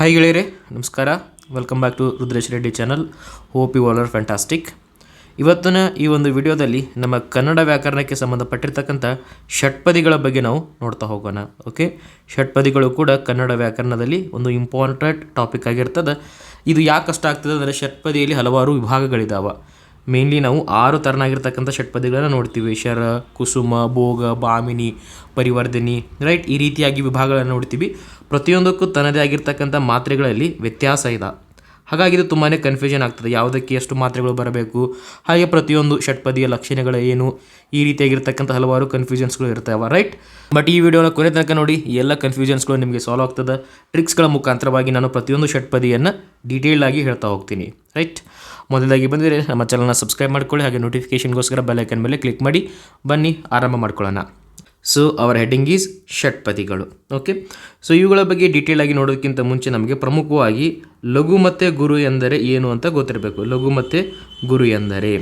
Hi ಗೆಳೆಯರೆ, ನಮಸ್ಕಾರ. Welcome back to Rudresh Reddy channel hope you all fantastic ಇವತ್ತಿನ ಈ ಒಂದು ವಿಡಿಯೋದಲ್ಲಿ ನಮ್ಮ ಕನ್ನಡ ವ್ಯಾಕರಣಕ್ಕೆ ಸಂಬಂಧಪಟ್ಟಿರ್ತಕ್ಕಂಥ ಷಟ್ಪದಿಗಳ ಬಗ್ಗೆ ನಾವು ನೋಡ್ತಾ ಹೋಗೋಣ ಓಕೆ ಷಟ್ಪದಿಗಳು ಕೂಡ ಕನ್ನಡ ವ್ಯಾಕರಣದಲ್ಲಿ ಒಂದು ಇಂಪಾರ್ಟೆಂಟ್ ಟಾಪಿಕ್ ಆಗಿರ್ತದೆ. ಇದು ಯಾಕೆ ಕಷ್ಟ ಆಗ್ತದೆ ಅಂದರೆ ಷಟ್ಪದಿಯಲ್ಲಿ ಹಲವಾರು ವಿಭಾಗಗಳಿದ್ದಾವೆ ಮೇನ್ಲಿ ನಾವು ಆರು ಥರನಾಗಿರ್ತಕ್ಕಂಥ ಷಟ್ಪದಿಗಳನ್ನು ನೋಡ್ತೀವಿ. ಶರ, ಕುಸುಮ, ಭೋಗ ಬಾಮಿನಿ ಪರಿವರ್ಧಿನಿ ರೈಟ್ ಈ ರೀತಿಯಾಗಿ ವಿಭಾಗಗಳನ್ನು ನೋಡ್ತೀವಿ. ಪ್ರತಿಯೊಂದಕ್ಕೂ ತನ್ನದೇ ಆಗಿರ್ತಕ್ಕಂಥ ಮಾತ್ರೆಗಳಲ್ಲಿ ವ್ಯತ್ಯಾಸ ಇದೆ. ಹಾಗಾಗಿ ಇದು ತುಂಬಾ ಕನ್ಫ್ಯೂಷನ್ ಆಗ್ತದೆ. ಯಾವುದಕ್ಕೆ ಎಷ್ಟು ಮಾತ್ರೆಗಳು ಬರಬೇಕು? ಹಾಗೆ ಪ್ರತಿಯೊಂದು ಷಟ್ಪದಿಯ ಲಕ್ಷಣಗಳು ಏನು? ಈ ರೀತಿಯಾಗಿರ್ತಕ್ಕಂಥ ಹಲವಾರು ಕನ್ಫ್ಯೂಷನ್ಸ್ಗಳು ಇರ್ತವೆ ರೈಟ್ ಬಟ್ ಈ ವಿಡಿಯೋನ ಕೊನೆ ತನಕ ನೋಡಿ ಎಲ್ಲ ಕನ್ಫ್ಯೂಷನ್ಸ್ಗಳು ನಿಮಗೆ ಸಾಲ್ವ್ ಆಗ್ತದೆ. ಟ್ರಿಕ್ಸ್ಗಳ ಮುಖಾಂತರವಾಗಿ ನಾನು ಪ್ರತಿಯೊಂದು ಷಟ್ಪದಿಯನ್ನು ಡೀಟೇಲ್ ಆಗಿ ಹೇಳ್ತಾ ಹೋಗ್ತೀನಿ ರೈಟ್ ಮೊದಲಾಗಿ ಬಂದರೆ ನಮ್ಮ ಚಾನಲ್ನ ಸಬ್ಸ್ಕ್ರೈಬ್ ಮಾಡ್ಕೊಳ್ಳಿ, ಹಾಗೆ ನೋಟಿಫಿಕೇಷನ್ಗೋಸ್ಕರ ಬೆಲ್ಲೈಕನ್ ಮೇಲೆ ಕ್ಲಿಕ್ ಮಾಡಿ, ಬನ್ನಿ, ಆರಂಭ ಮಾಡ್ಕೊಳ್ಳೋಣ. ಸೊ ಅವರ್ ಹೆಡ್ಡಿಂಗ್ ಈಸ್ ಷಟ್ಪದಿಗಳು. ಓಕೆ ಸೊ ಇವುಗಳ ಬಗ್ಗೆ ಡೀಟೇಲ್ ಆಗಿ ನೋಡೋದಕ್ಕಿಂತ ಮುಂಚೆ ನಮಗೆ ಪ್ರಮುಖವಾಗಿ ಲಘು ಮತ್ತು ಗುರು ಎಂದರೆ ಏನು ಅಂತ ಗೊತ್ತಿರಬೇಕು. ಲಘು ಮತ್ತು ಗುರು ಎಂದರೆ.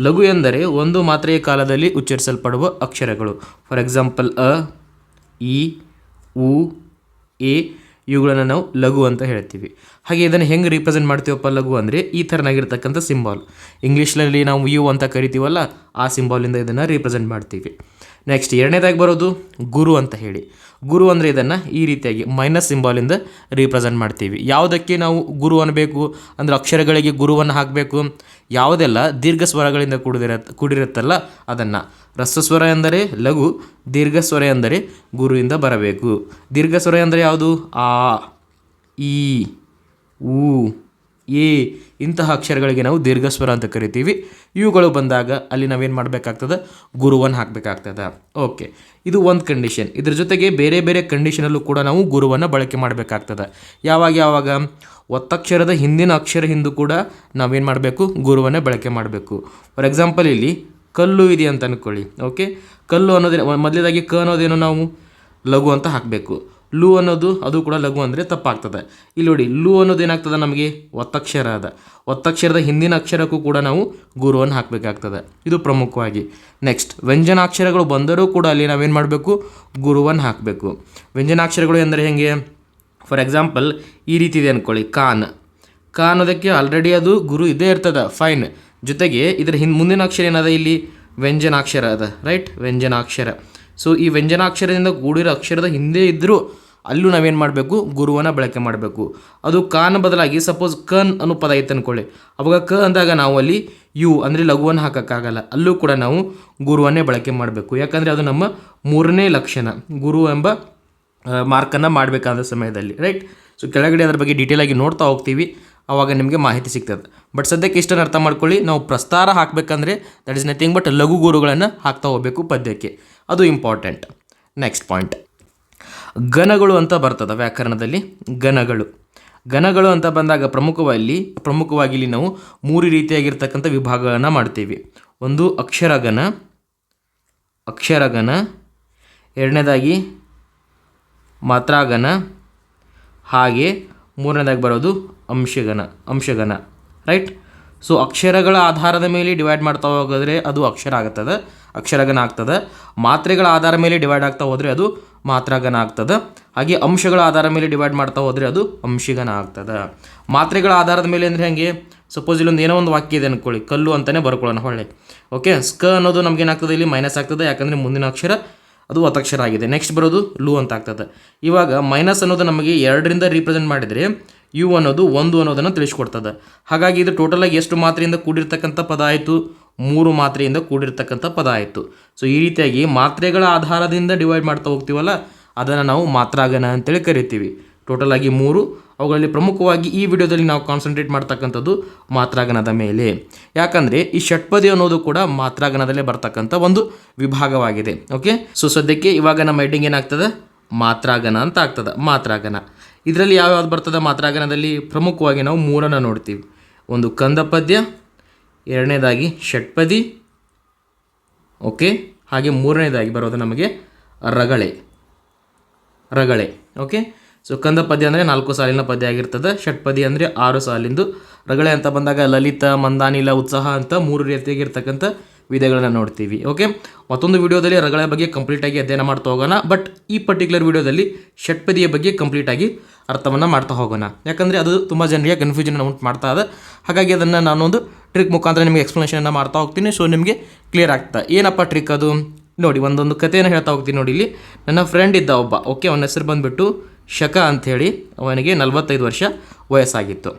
ಲಘು ಎಂದರೆ ಒಂದು ಮಾತ್ರೆಯ ಕಾಲದಲ್ಲಿ ಉಚ್ಚರಿಸಲ್ಪಡುವ ಅಕ್ಷರಗಳು. ಫಾರ್ ಎಕ್ಸಾಂಪಲ್ ಅ, ಇ, ಉ, ಎ, ಇವುಗಳನ್ನು ನಾವು ಲಘು ಅಂತ ಹೇಳ್ತೀವಿ. ಹಾಗೆ ಇದನ್ನು ಹೆಂಗೆ ರೀಪ್ರೆಸೆಂಟ್ ಮಾಡ್ತೀವಪ್ಪ ಲಘು ಅಂದರೆ ಈ ಥರನಾಗಿರ್ತಕ್ಕಂಥ ಸಿಂಬಾಲ್ ಇಂಗ್ಲೀಷ್ನಲ್ಲಿ ನಾವು ಯು ಅಂತ ಕರಿತೀವಲ್ಲ, ಆ ಸಿಂಬಾಲಿಂದ ಇದನ್ನು ರೀಪ್ರೆಸೆಂಟ್ ಮಾಡ್ತೀವಿ. ನೆಕ್ಸ್ಟ್ ಎರಡನೇದಾಗಿ ಬರೋದು ಗುರು ಅಂತ ಹೇಳಿ. ಗುರು ಅಂದರೆ ಇದನ್ನು ಈ ರೀತಿಯಾಗಿ ಮೈನಸ್ ಸಿಂಬಾಲಿಂದ ರೀಪ್ರೆಸೆಂಟ್ ಮಾಡ್ತೀವಿ. ಯಾವುದಕ್ಕೆ ನಾವು ಗುರು ಅನ್ನಬೇಕು ಅಂದರೆ ಅಕ್ಷರಗಳಿಗೆ ಗುರುವನ್ನು ಹಾಕಬೇಕು? ಯಾವುದೆಲ್ಲ ದೀರ್ಘ ಸ್ವರಗಳಿಂದ ಕೂಡಿದಿರ ಕೂಡಿರುತ್ತಲ್ಲ ಅದನ್ನು. ರಸಸ್ವರ ಎಂದರೆ ಲಘು, ದೀರ್ಘ ಸ್ವರ ಎಂದರೆ ಗುರುವಿಂದ ಬರಬೇಕು. ದೀರ್ಘ ಸ್ವರ ಎಂದರೆ ಯಾವುದು? ಆ, ಈ, ಊ ಎ ಇಂತಹ ಅಕ್ಷರಗಳಿಗೆ ನಾವು ದೀರ್ಘಸ್ವರ ಅಂತ ಕರಿತೀವಿ. ಇವುಗಳು ಬಂದಾಗ ಅಲ್ಲಿ ನಾವೇನು ಮಾಡಬೇಕಾಗ್ತದೆ? ಗುರುವನ್ನು ಹಾಕಬೇಕಾಗ್ತದೆ. ಓಕೆ. ಇದು ಒಂದು ಕಂಡೀಷನ್ ಇದ್ರ ಜೊತೆಗೆ ಬೇರೆ ಬೇರೆ ಕಂಡೀಷನಲ್ಲೂ ಕೂಡ ನಾವು ಗುರುವನ್ನು ಬಳಕೆ ಮಾಡಬೇಕಾಗ್ತದೆ. ಯಾವಾಗ ಯಾವಾಗ? ಒತ್ತಕ್ಷರದ ಹಿಂದಿನ ಅಕ್ಷರ ಹಿಂದೂ ಕೂಡ ನಾವೇನು ಮಾಡಬೇಕು? ಗುರುವನ್ನು ಬಳಕೆ ಮಾಡಬೇಕು. ಫಾರ್ ಎಕ್ಸಾಂಪಲ್ ಇಲ್ಲಿ ಕಲ್ಲು ಇದೆ ಅಂತ ಅಂದ್ಕೊಳ್ಳಿ ಓಕೆ. ಕಲ್ಲು ಅನ್ನೋದೇ ಮೊದಲೇದಾಗಿ ಕ ಅನ್ನೋದೇನು ನಾವು? ಲಘು ಅಂತ ಹಾಕಬೇಕು. ಲು ಅನ್ನೋದು, ಅದು ಕೂಡ ಲಘು ಅಂದರೆ ತಪ್ಪಾಗ್ತದೆ. ಇಲ್ಲಿ ನೋಡಿ, ಲು ಅನ್ನೋದು ಏನಾಗ್ತದೆ ನಮಗೆ? ಒತ್ತಕ್ಷರ ಅದ. ಒತ್ತಕ್ಷರದ ಹಿಂದಿನ ಅಕ್ಷರಕ್ಕೂ ಕೂಡ ನಾವು ಗುರುವನ್ನು ಹಾಕಬೇಕಾಗ್ತದೆ. ಇದು ಪ್ರಮುಖವಾಗಿ. ನೆಕ್ಸ್ಟ್ ವ್ಯಂಜನಾಕ್ಷರಗಳು ಬಂದರೂ ಕೂಡ ಅಲ್ಲಿ ನಾವೇನು ಮಾಡಬೇಕು? ಗುರುವನ್ನು ಹಾಕಬೇಕು. ವ್ಯಂಜನಾಕ್ಷರಗಳು ಎಂದರೆ ಹೇಗೆ? ಫಾರ್ ಎಕ್ಸಾಂಪಲ್ ಈ ರೀತಿ ಇದೆ ಅಂದ್ಕೊಳ್ಳಿ ಕಾನ್. ಕ ಅನ್ನೋದಕ್ಕೆ ಆಲ್ರೆಡಿ ಅದು ಗುರು ಇದೇ ಇರ್ತದೆ. ಫೈನ್ ಜೊತೆಗೆ ಇದರ ಹಿಂದ್ ಮುಂದಿನ ಅಕ್ಷರ ಏನದ ಇಲ್ಲಿ? ವ್ಯಂಜನಾಕ್ಷರ ಅದ. ರೈಟ್ ವ್ಯಂಜನಾಕ್ಷರ. ಸೊ ಈ ವ್ಯಂಜನಾಕ್ಷರದಿಂದ ಕೂಡಿರೋ ಅಕ್ಷರದ ಹಿಂದೆ ಇದ್ದರೂ ಅಲ್ಲೂ ನಾವೇನು ಮಾಡಬೇಕು? ಗುರುವನ್ನು ಬಳಕೆ ಮಾಡಬೇಕು. ಅದು ಕಾನ್ ಬದಲಾಗಿ ಸಪೋಸ್ ಕನ್ ಅನ್ನೋ ಪದ ಐತೆ ಅಂದ್ಕೊಳ್ಳಿ ಅವಾಗ ಕ ಅಂದಾಗ ನಾವು ಅಲ್ಲಿ ಯು ಅಂದರೆ ಲಘುವನ್ನು ಹಾಕೋಕ್ಕಾಗಲ್ಲ. ಅಲ್ಲೂ ಕೂಡ ನಾವು ಗುರುವನ್ನೇ ಬಳಕೆ ಮಾಡಬೇಕು. ಯಾಕಂದರೆ ಅದು ನಮ್ಮ ಮೂರನೇ ಲಕ್ಷಣ. ಗುರು ಎಂಬ ಮಾರ್ಕನ್ನು ಮಾಡಬೇಕಾದ ಸಮಯದಲ್ಲಿ ರೈಟ್ ಸೊ ಕೆಳಗಡೆ ಅದರ ಬಗ್ಗೆ ಡೀಟೇಲ್ ಆಗಿ ನೋಡ್ತಾ ಹೋಗ್ತೀವಿ. ಆವಾಗ ನಿಮಗೆ ಮಾಹಿತಿ ಸಿಗ್ತದೆ. ಬಟ್ ಸದ್ಯಕ್ಕೆ ಇಷ್ಟನ್ನು ಅರ್ಥ ಮಾಡ್ಕೊಳ್ಳಿ. ನಾವು ಪ್ರಸ್ತಾರ ಹಾಕಬೇಕಂದ್ರೆ ದಟ್ ಇಸ್ ನಥಿಂಗ್ ಬಟ್ ಲಘು ಗುರುಗಳನ್ನು ಹಾಕ್ತಾ ಹೋಗಬೇಕು ಪದ್ಯಕ್ಕೆ. ಅದು ಇಂಪಾರ್ಟೆಂಟ್. ನೆಕ್ಸ್ಟ್ ಪಾಯಿಂಟ್ ಗಣಗಳು ಅಂತ ಬರ್ತದೆ ವ್ಯಾಕರಣದಲ್ಲಿ. ಗಣಗಳು ಗಣಗಳು ಅಂತ ಬಂದಾಗ ಪ್ರಮುಖವಾಗಿ ಪ್ರಮುಖವಾಗಿ ಇಲ್ಲಿ ನಾವು ಮೂರು ರೀತಿಯಾಗಿರ್ತಕ್ಕಂಥ ವಿಭಾಗಗಳನ್ನು ಮಾಡ್ತೀವಿ. ಒಂದು ಅಕ್ಷರಗನ ಅಕ್ಷರಗನ ಎರಡನೇದಾಗಿ ಮಾತ್ರಾಗಣ ಹಾಗೆ ಮೂರನೇದಾಗಿ ಬರೋದು ಅಂಶಗನ ಅಂಶಗನ ರೈಟ್ ಸೊ ಅಕ್ಷರಗಳ ಆಧಾರದ ಮೇಲೆ ಡಿವೈಡ್ ಮಾಡ್ತಾ ಹೋಗಿದ್ರೆ ಅದು ಅಕ್ಷರ ಆಗ್ತದೆ. ಅಕ್ಷರಗಣ ಆಗ್ತದೆ ಮಾತ್ರೆಗಳ ಆಧಾರ ಮೇಲೆ ಡಿವೈಡ್ ಆಗ್ತಾ ಹೋದರೆ ಅದು ಮಾತ್ರಾಗಣ ಆಗ್ತದೆ ಹಾಗೆ ಅಂಶಗಳ ಆಧಾರ ಮೇಲೆ ಡಿವೈಡ್ ಮಾಡ್ತಾ ಹೋದರೆ ಅದು ಅಂಶಿಗನ ಆಗ್ತದೆ ಮಾತ್ರೆಗಳ ಆಧಾರದ ಮೇಲೆ ಅಂದರೆ ಹೇಗೆ? ಸಪೋಸ್ ಇಲ್ಲೊಂದು ಏನೋ ಒಂದು ವಾಕ್ಯ ಇದೆ ಅಂದ್ಕೊಳ್ಳಿ ಕಲ್ಲು ಅಂತಲೇ ಬರ್ಕೊಳ್ಳೋಣ ಹೊಳ್ಳೆ ಓಕೆ ಸ್ಕ ಅನ್ನೋದು ನಮಗೇನಾಗ್ತದೆ ಇಲ್ಲಿ? ಮೈನಸ್ ಆಗ್ತದೆ. ಯಾಕಂದರೆ ಮುಂದಿನ ಅಕ್ಷರ ಅದು ಒತ್ತಕ್ಷರ ಆಗಿದೆ. ನೆಕ್ಸ್ಟ್ ಬರೋದು ಲು ಅಂತ ಆಗ್ತದೆ. ಇವಾಗ ಮೈನಸ್ ಅನ್ನೋದು ನಮಗೆ ಎರಡರಿಂದ ರೀಪ್ರೆಸೆಂಟ್ ಮಾಡಿದರೆ ಯು ಅನ್ನೋದು ಒಂದು ಅನ್ನೋದನ್ನು ತಿಳಿಸ್ಕೊಡ್ತದೆ. ಹಾಗಾಗಿ ಇದು ಟೋಟಲಾಗಿ ಎಷ್ಟು ಮಾತ್ರೆಯಿಂದ ಕೂಡಿರ್ತಕ್ಕಂಥ ಪದ ಆಯಿತು? ಮೂರು ಮಾತ್ರೆಯಿಂದ ಕೂಡಿರ್ತಕ್ಕಂಥ ಪದ ಆಯಿತು. ಸೊ ಈ ರೀತಿಯಾಗಿ ಮಾತ್ರೆಗಳ ಆಧಾರದಿಂದ ಡಿವೈಡ್ ಮಾಡ್ತಾ ಹೋಗ್ತೀವಲ್ಲ, ಅದನ್ನು ನಾವು ಮಾತ್ರಾಗಣ ಅಂತೇಳಿ ಕರಿತೀವಿ. ಟೋಟಲ್ ಆಗಿ ಮೂರು. ಅವುಗಳಲ್ಲಿ ಪ್ರಮುಖವಾಗಿ ಈ ವಿಡಿಯೋದಲ್ಲಿ ನಾವು ಕಾನ್ಸಂಟ್ರೇಟ್ ಮಾಡ್ತಕ್ಕಂಥದ್ದು ಮಾತ್ರಾಗಣದ ಮೇಲೆ. ಯಾಕಂದರೆ ಈ ಷಟ್ಪದಿ ಅನ್ನೋದು ಕೂಡ ಮಾತ್ರಾಗಣದಲ್ಲೇ ಬರ್ತಕ್ಕಂಥ ಒಂದು ವಿಭಾಗವಾಗಿದೆ. ಓಕೆ ಸೊ ಸದ್ಯಕ್ಕೆ ಇವಾಗ ನಮ್ಮ ಹೆಡ್ಡಿಂಗ್ ಏನಾಗ್ತದೆ? ಮಾತ್ರಾಗಣ ಅಂತ ಆಗ್ತದೆ. ಮಾತ್ರಾಗಣ. ಇದರಲ್ಲಿ ಯಾವ್ಯಾವ್ದು ಬರ್ತದೆ ಮಾತ್ರಾಗಣದಲ್ಲಿ? ಪ್ರಮುಖವಾಗಿ ನಾವು ಮೂರನ್ನು ನೋಡ್ತೀವಿ. ಒಂದು ಕಂದ ಪದ್ಯ ಎರಡನೇದಾಗಿ ಷಟ್ಪದಿ. ಓಕೆ ಹಾಗೆ ಮೂರನೇದಾಗಿ ಬರೋದು ನಮಗೆ ರಗಳೆ. ರಗಳೆ. ಓಕೆ ಸೊ ಕಂದ ಪದ್ಯ ಅಂದರೆ ನಾಲ್ಕು ಸಾಲಿನ ಪದ್ಯ ಆಗಿರ್ತದೆ. ಷಟ್ಪದಿ ಅಂದರೆ ಆರು ಸಾಲಿಂದು ರಗಳೆ ಅಂತ ಬಂದಾಗ ಲಲಿತ, ಮಂದಾನಿಲ, ಉತ್ಸಾಹ ಅಂತ ಮೂರು ರೀತಿಯಾಗಿರ್ತಕ್ಕಂಥ ವಿಧಗಳನ್ನ ನೋಡ್ತೀವಿ ಓಕೆ ಮತ್ತೊಂದು ವಿಡಿಯೋದಲ್ಲಿ ರಗಳ ಬಗ್ಗೆ ಕಂಪ್ಲೀಟಾಗಿ ಅಧ್ಯಯನ ಮಾಡ್ತಾ ಹೋಗೋಣ ಬಟ್ ಈ ಪರ್ಟಿಕ್ಯುಲರ್ ವಿಡಿಯೋದಲ್ಲಿ ಷಟ್ಪದಿಯ ಬಗ್ಗೆ ಕಂಪ್ಲೀಟಾಗಿ ಅರ್ಥವನ್ನು ಮಾಡ್ತಾ ಹೋಗೋಣ. ಯಾಕಂದರೆ ಅದು ತುಂಬ ಜನರಿಗೆ ಕನ್ಫ್ಯೂಷನ್ ಉಂಟು ಮಾಡ್ತಾ ಇದೆ. ಹಾಗಾಗಿ ಅದನ್ನು ನಾನೊಂದು ಟ್ರಿಕ್ ಮುಖಾಂತರ ನಿಮಗೆ ಎಕ್ಸ್ಪ್ಲನೇಷನ್ನ ಮಾಡ್ತಾ ಹೋಗ್ತೀನಿ ಸೊ ನಿಮಗೆ ಕ್ಲಿಯರ್ ಆಗ್ತಾ. ಏನಪ್ಪ ಟ್ರಿಕ್ ಅದು? ನೋಡಿ, ಒಂದೊಂದು ಕಥೆಯನ್ನು ಹೇಳ್ತಾ ಹೋಗ್ತೀನಿ ನೋಡಿ ಇಲ್ಲಿ. ನನ್ನ ಫ್ರೆಂಡ್ ಇದ್ದ ಒಬ್ಬ ಓಕೆ ಅವನ ಹೆಸರು ಬಂದುಬಿಟ್ಟು ಶಕ ಅಂಥೇಳಿ ಅವನಿಗೆ ನಲವತ್ತೈದು ವರ್ಷ ವಯಸ್ಸಾಗಿತ್ತು.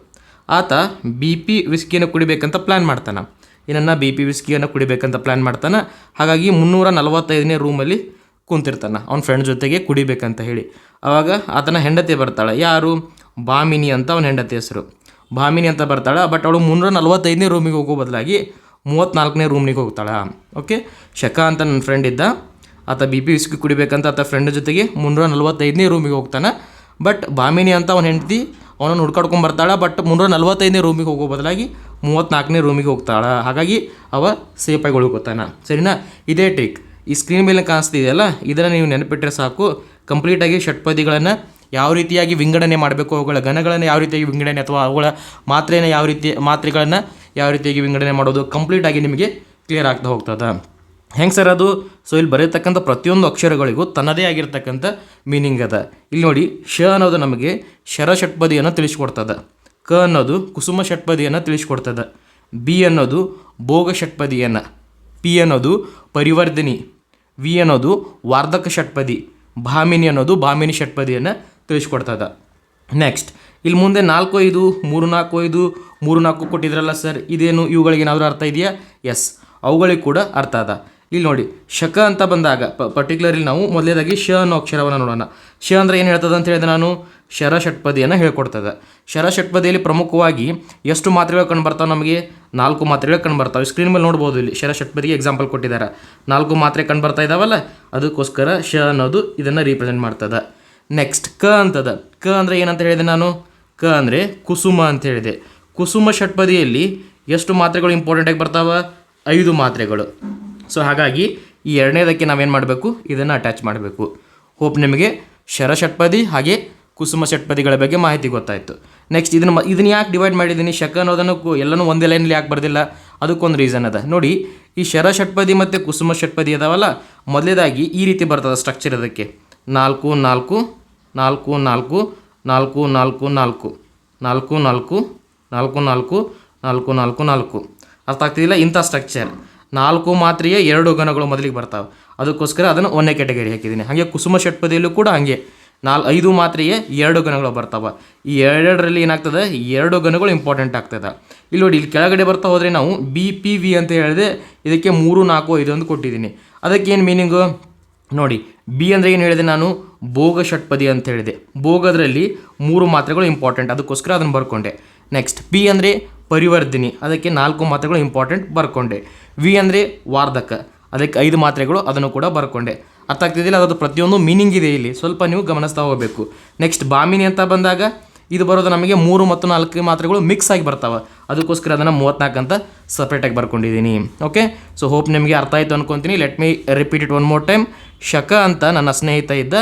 ಆತ ಬಿ ಪಿ ವಿಸ್ಕಿಯನ್ನು ಕುಡಿಬೇಕಂತ ಪ್ಲ್ಯಾನ್ ಮಾಡ್ತಾನೆ. ಏನನ್ನ ಬಿ ಪಿ ವಿಸ್ಕಿಯನ್ನು ಕುಡಿಬೇಕಂತ ಪ್ಲ್ಯಾನ್ ಮಾಡ್ತಾನೆ. ಹಾಗಾಗಿ ಮುನ್ನೂರ ನಲವತ್ತೈದನೇ ರೂಮಲ್ಲಿ ಕುಂತಿರ್ತಾನೆ. ಅವ್ನ ಫ್ರೆಂಡ್ ಜೊತೆಗೆ ಕುಡಿಬೇಕಂತ ಹೇಳಿ. ಆವಾಗ ಆತನ ಹೆಂಡತಿ ಬರ್ತಾಳೆ. ಯಾರು? ಬಾಮಿನಿ ಅಂತ ಅವನ ಹೆಂಡತಿ ಹೆಸರು. ಭಾಮಿನಿ ಅಂತ ಬರ್ತಾಳೆ ಬಟ್ ಅವಳು ಮುನ್ನೂರ ನಲವತ್ತೈದನೇ ರೂಮಿಗೆ ಹೋಗೋ ಬದಲಾಗಿ ಮೂವತ್ತ್ನಾಲ್ಕನೇ ರೂಮ್ನಿಗೆ ಹೋಗ್ತಾಳೆ. ಓಕೆ ಶಕ ಅಂತ ನನ್ನ ಫ್ರೆಂಡ್ ಇದ್ದ. ಆತ ಬಿ ಪಿ ವಿಸ್ಕಿ ಕುಡಿಬೇಕಂತ ಆತ ಫ್ರೆಂಡ್ ಜೊತೆಗೆ ಮುನ್ನೂರ ನಲವತ್ತೈದನೇ ರೂಮಿಗೆ ಹೋಗ್ತಾನೆ. ಬಟ್ ಬಾಮಿನಿ ಅಂತ ಅವನ ಹೆಂಡತಿ ಅವನನ್ನು ಹುಡ್ಕಾಡ್ಕೊಂಡು ಬರ್ತಾಳೆ ಬಟ್ ಮುನ್ನೂರ ನಲವತ್ತೈದನೇ ರೂಮಿಗೆ ಹೋಗೋ ಬದಲಾಗಿ ಮೂವತ್ತ್ನಾಲ್ಕನೇ ರೂಮಿಗೆ ಹೋಗ್ತಾಳೆ. ಹಾಗಾಗಿ ಅವ ಸೇಫಾಗಿ ಉಳ್ಕೋತಾನೆ. ಸರಿನಾ? ಇದೇ ಟ್ರಿಕ್ ಈ ಸ್ಕ್ರೀನ್ ಮೇಲೆ ಕಾಣಿಸ್ತಿದೆಯಲ್ಲ, ಇದನ್ನು ನೀವು ನೆನಪಿಟ್ಟರೆ ಸಾಕು. ಕಂಪ್ಲೀಟಾಗಿ ಷಟ್ಪದಿಗಳನ್ನು ಯಾವ ರೀತಿಯಾಗಿ ವಿಂಗಡಣೆ ಮಾಡಬೇಕು, ಅವುಗಳ ಘನಗಳನ್ನು ಯಾವ ರೀತಿಯಾಗಿ ವಿಂಗಡಣೆ ಅಥವಾ ಅವುಗಳ ಮಾತ್ರೆಯನ್ನು ಯಾವ ರೀತಿ, ಮಾತ್ರೆಗಳನ್ನು ಯಾವ ರೀತಿಯಾಗಿ ವಿಂಗಡಣೆ ಮಾಡೋದು ಕಂಪ್ಲೀಟಾಗಿ ನಿಮಗೆ ಕ್ಲಿಯರ್ ಆಗ್ತಾ ಹೋಗ್ತದೆ. ಹೆಂಗೆ ಸರ್ ಅದು? ಸೊ ಇಲ್ಲಿ ಬರೀತಕ್ಕಂಥ ಪ್ರತಿಯೊಂದು ಅಕ್ಷರಗಳಿಗೂ ತನ್ನದೇ ಆಗಿರ್ತಕ್ಕಂಥ ಮೀನಿಂಗ್ ಅದ. ಇಲ್ಲಿ ನೋಡಿ, ಶ ಅನ್ನೋದು ನಮಗೆ ಶರ ಷಟ್ಪದಿಯನ್ನು ತಿಳಿಸ್ಕೊಡ್ತದೆ. ಕ ಅನ್ನೋದು ಕುಸುಮ ಷಟ್ಪದಿಯನ್ನು ತಿಳಿಸ್ಕೊಡ್ತದೆ. ಬಿ ಅನ್ನೋದು ಭೋಗ ಷಟ್ಪದಿಯನ್ನು. ಪಿ ಅನ್ನೋದು ಪರಿವರ್ಧನಿ ವಿ ಅನ್ನೋದು ವಾರ್ಧಕ ಷಟ್ಪದಿ. ಭಾಮಿನಿ ಅನ್ನೋದು ಭಾಮಿನಿ ಷಟ್ಪದಿಯನ್ನು ತಿಳಿಸ್ಕೊಡ್ತದೆ. ನೆಕ್ಸ್ಟ್ ಇಲ್ಲಿ ಮುಂದೆ ನಾಲ್ಕು ಐದು, ಮೂರು ನಾಲ್ಕು ಐದು, ಮೂರು ನಾಲ್ಕು ಕೊಟ್ಟಿದ್ರಲ್ಲ ಸರ್, ಇದೇನು ಇವುಗಳಿಗೆ ಏನಾದರೂ ಅರ್ಥ ಇದೆಯಾ? ಎಸ್ ಅವುಗಳಿಗೆ ಕೂಡ ಅರ್ಥ ಅದ. ಇಲ್ಲಿ ನೋಡಿ, ಶಕ ಅಂತ ಬಂದಾಗ ಪರ್ಟಿಕ್ಯುಲರ್ಲಿ ನಾವು ಮೊದಲೇದಾಗಿ ಶ ಅನ್ನೋ ಅಕ್ಷರವನ್ನು ನೋಡೋಣ. ಶ ಅಂದರೆ ಏನು ಹೇಳ್ತದೆ ಅಂತ ಹೇಳಿದೆ ನಾನು? ಶರ ಷಟ್ಪದಿಯನ್ನು ಹೇಳ್ಕೊಡ್ತದೆ. ಶರ ಷಟ್ಪದಿಯಲ್ಲಿ ಪ್ರಮುಖವಾಗಿ ಎಷ್ಟು ಮಾತ್ರೆಗಳು ಕಂಡು ಬರ್ತಾವೆ ನಮಗೆ? ನಾಲ್ಕು ಮಾತ್ರೆಗಳು ಕಂಡು ಬರ್ತಾವೆ. ಸ್ಕ್ರೀನ್ ಮೇಲೆ ನೋಡ್ಬೋದು ಇಲ್ಲಿ ಶರ ಷಟ್ಪದಿಗೆ ಎಕ್ಸಾಂಪಲ್ ಕೊಟ್ಟಿದ್ದಾರೆ. ನಾಲ್ಕು ಮಾತ್ರೆ ಕಂಡು ಬರ್ತಾ ಇದ್ದಾವಲ್ಲ ಅದಕ್ಕೋಸ್ಕರ ಶ ಅನ್ನೋದು ಇದನ್ನು ರೀಪ್ರೆಸೆಂಟ್ ಮಾಡ್ತದೆ. ನೆಕ್ಸ್ಟ್ ಕ ಅಂತದ. ಕ ಅಂದರೆ ಏನಂತ ಹೇಳಿದೆ ನಾನು? ಕ ಅಂದರೆ ಕುಸುಮ ಅಂತ ಹೇಳಿದೆ. ಕುಸುಮ ಷಟ್ಪದಿಯಲ್ಲಿ ಎಷ್ಟು ಮಾತ್ರೆಗಳು ಇಂಪಾರ್ಟೆಂಟಾಗಿ ಬರ್ತಾವೆ? ಐದು ಮಾತ್ರೆಗಳು. ಸೊ ಹಾಗಾಗಿ ಈ ಎರಡನೇದಕ್ಕೆ ನಾವೇನು ಮಾಡಬೇಕು? ಇದನ್ನು ಅಟ್ಯಾಚ್ ಮಾಡಬೇಕು. ಹೋಪ್ ನಿಮಗೆ ಶರ ಷಟ್ಪದಿ ಹಾಗೆ ಕುಸುಮ ಷಟ್ಪದಿಗಳ ಬಗ್ಗೆ ಮಾಹಿತಿ ಗೊತ್ತಾಯಿತು. ನೆಕ್ಸ್ಟ್ ಇದನ್ನು ಇದನ್ನು ಯಾಕೆ ಡಿವೈಡ್ ಮಾಡಿದ್ದೀನಿ ಶಕ ಅನ್ನೋದನ್ನು ಎಲ್ಲನೂ ಒಂದೇ ಲೈನಲ್ಲಿ ಯಾಕೆ ಬರ್ದಿಲ್ಲ? ಅದಕ್ಕೊಂದು ರೀಸನ್ ಅದ. ನೋಡಿ, ಈ ಶರ ಷಟ್ಪದಿ ಮತ್ತು ಕುಸುಮ ಷಟ್ಪದಿ ಅದಾವಲ್ಲ, ಮೊದಲೇದಾಗಿ ಈ ರೀತಿ ಬರ್ತದೆ ಸ್ಟ್ರಕ್ಚರ್ ಅದಕ್ಕೆ ನಾಲ್ಕು ನಾಲ್ಕು ನಾಲ್ಕು ನಾಲ್ಕು ನಾಲ್ಕು ನಾಲ್ಕು ನಾಲ್ಕು. ನಾಲ್ಕು ನಾಲ್ಕು ನಾಲ್ಕು ನಾಲ್ಕು ನಾಲ್ಕು ನಾಲ್ಕು. ನಾಲ್ಕು ಅರ್ಥ ಆಗ್ತಿದಿಲ್ಲ ಇಂಥ ಸ್ಟ್ರಕ್ಚರ್ ನಾಲ್ಕು ಮಾತ್ರೆಯ ಎರಡು ಗಣಗಳು ಮೊದಲಿಗೆ ಬರ್ತಾವೆ. ಅದಕ್ಕೋಸ್ಕರ ಅದನ್ನು ಒಂದೇ ಕ್ಯಾಟಗರಿ ಹಾಕಿದ್ದೀನಿ. ಹಾಗೆ ಕುಸುಮ ಷಟ್ಪದಿಯಲ್ಲೂ ಕೂಡ ಹಾಗೆ ನಾಲ್, ಐದು ಮಾತ್ರೆಯ ಎರಡು ಗಣಗಳು ಬರ್ತಾವೆ. ಈ ಎರಡರಲ್ಲಿ ಏನಾಗ್ತದೆ? ಎರಡು ಗಣಗಳು ಇಂಪಾರ್ಟೆಂಟ್ ಆಗ್ತದೆ. ಇಲ್ಲಿ ನೋಡಿ, ಇಲ್ಲಿ ಕೆಳಗಡೆ ಬರ್ತಾ ಹೋದರೆ ನಾವು ಬಿ ಪಿ ವಿ ಅಂತ ಹೇಳಿದೆ. ಇದಕ್ಕೆ ಮೂರು, ನಾಲ್ಕು, ಐದು ಅಂತ ಕೊಟ್ಟಿದ್ದೀನಿ. ಅದಕ್ಕೆ ಏನು ಮೀನಿಂಗು ನೋಡಿ ಬಿ ಅಂದರೆ ಏನು ಹೇಳಿದೆ ನಾನು? ಭೋಗ ಷಟ್ಪದಿ ಅಂತ ಹೇಳಿದೆ. ಭೋಗದರಲ್ಲಿ ಮೂರು ಮಾತ್ರೆಗಳು ಇಂಪಾರ್ಟೆಂಟ್ ಅದಕ್ಕೋಸ್ಕರ ಅದನ್ನು ಬರ್ಕೊಂಡೆ. ನೆಕ್ಸ್ಟ್ ಪಿ ಅಂದರೆ ಪರಿವರ್ಧಿನಿ ಅದಕ್ಕೆ ನಾಲ್ಕು ಮಾತ್ರೆಗಳು ಇಂಪಾರ್ಟೆಂಟ್ ಬರ್ಕೊಂಡೆ. ವಿ ಅಂದರೆ ವಾರ್ಧಕ. ಅದಕ್ಕೆ ಐದು ಮಾತ್ರೆಗಳು ಅದನ್ನು ಕೂಡ ಬರ್ಕೊಂಡೆ. ಅರ್ಥ ಆಗ್ತಿದ್ದಿಲ್ಲ? ಅದರದ್ದು ಪ್ರತಿಯೊಂದು ಮೀನಿಂಗ್ ಇದೆ ಇಲ್ಲಿ. ಸ್ವಲ್ಪ ನೀವು ಗಮನಿಸ್ತಾ ಹೋಗಬೇಕು. ನೆಕ್ಸ್ಟ್ ಬಾಮಿನಿ ಅಂತ ಬಂದಾಗ ಇದು ಬರೋದು ನಮಗೆ ಮೂರು ಮತ್ತು ನಾಲ್ಕು ಮಾತ್ರೆಗಳು ಮಿಕ್ಸ್ ಆಗಿ ಬರ್ತಾವೆ. ಅದಕ್ಕೋಸ್ಕರ ಅದನ್ನು ಮೂವತ್ತ್ನಾಲ್ಕು ಅಂತ ಸಪ್ರೇಟಾಗಿ ಬರ್ಕೊಂಡಿದ್ದೀನಿ. ಓಕೆ ಸೊ ಹೋಪ್ ನಿಮಗೆ ಅರ್ಥ ಆಯಿತು ಅನ್ಕೊತೀನಿ. Let me repeat it one more time ಶಕ ಅಂತ ನನ್ನ ಸ್ನೇಹಿತ ಇದ್ದ.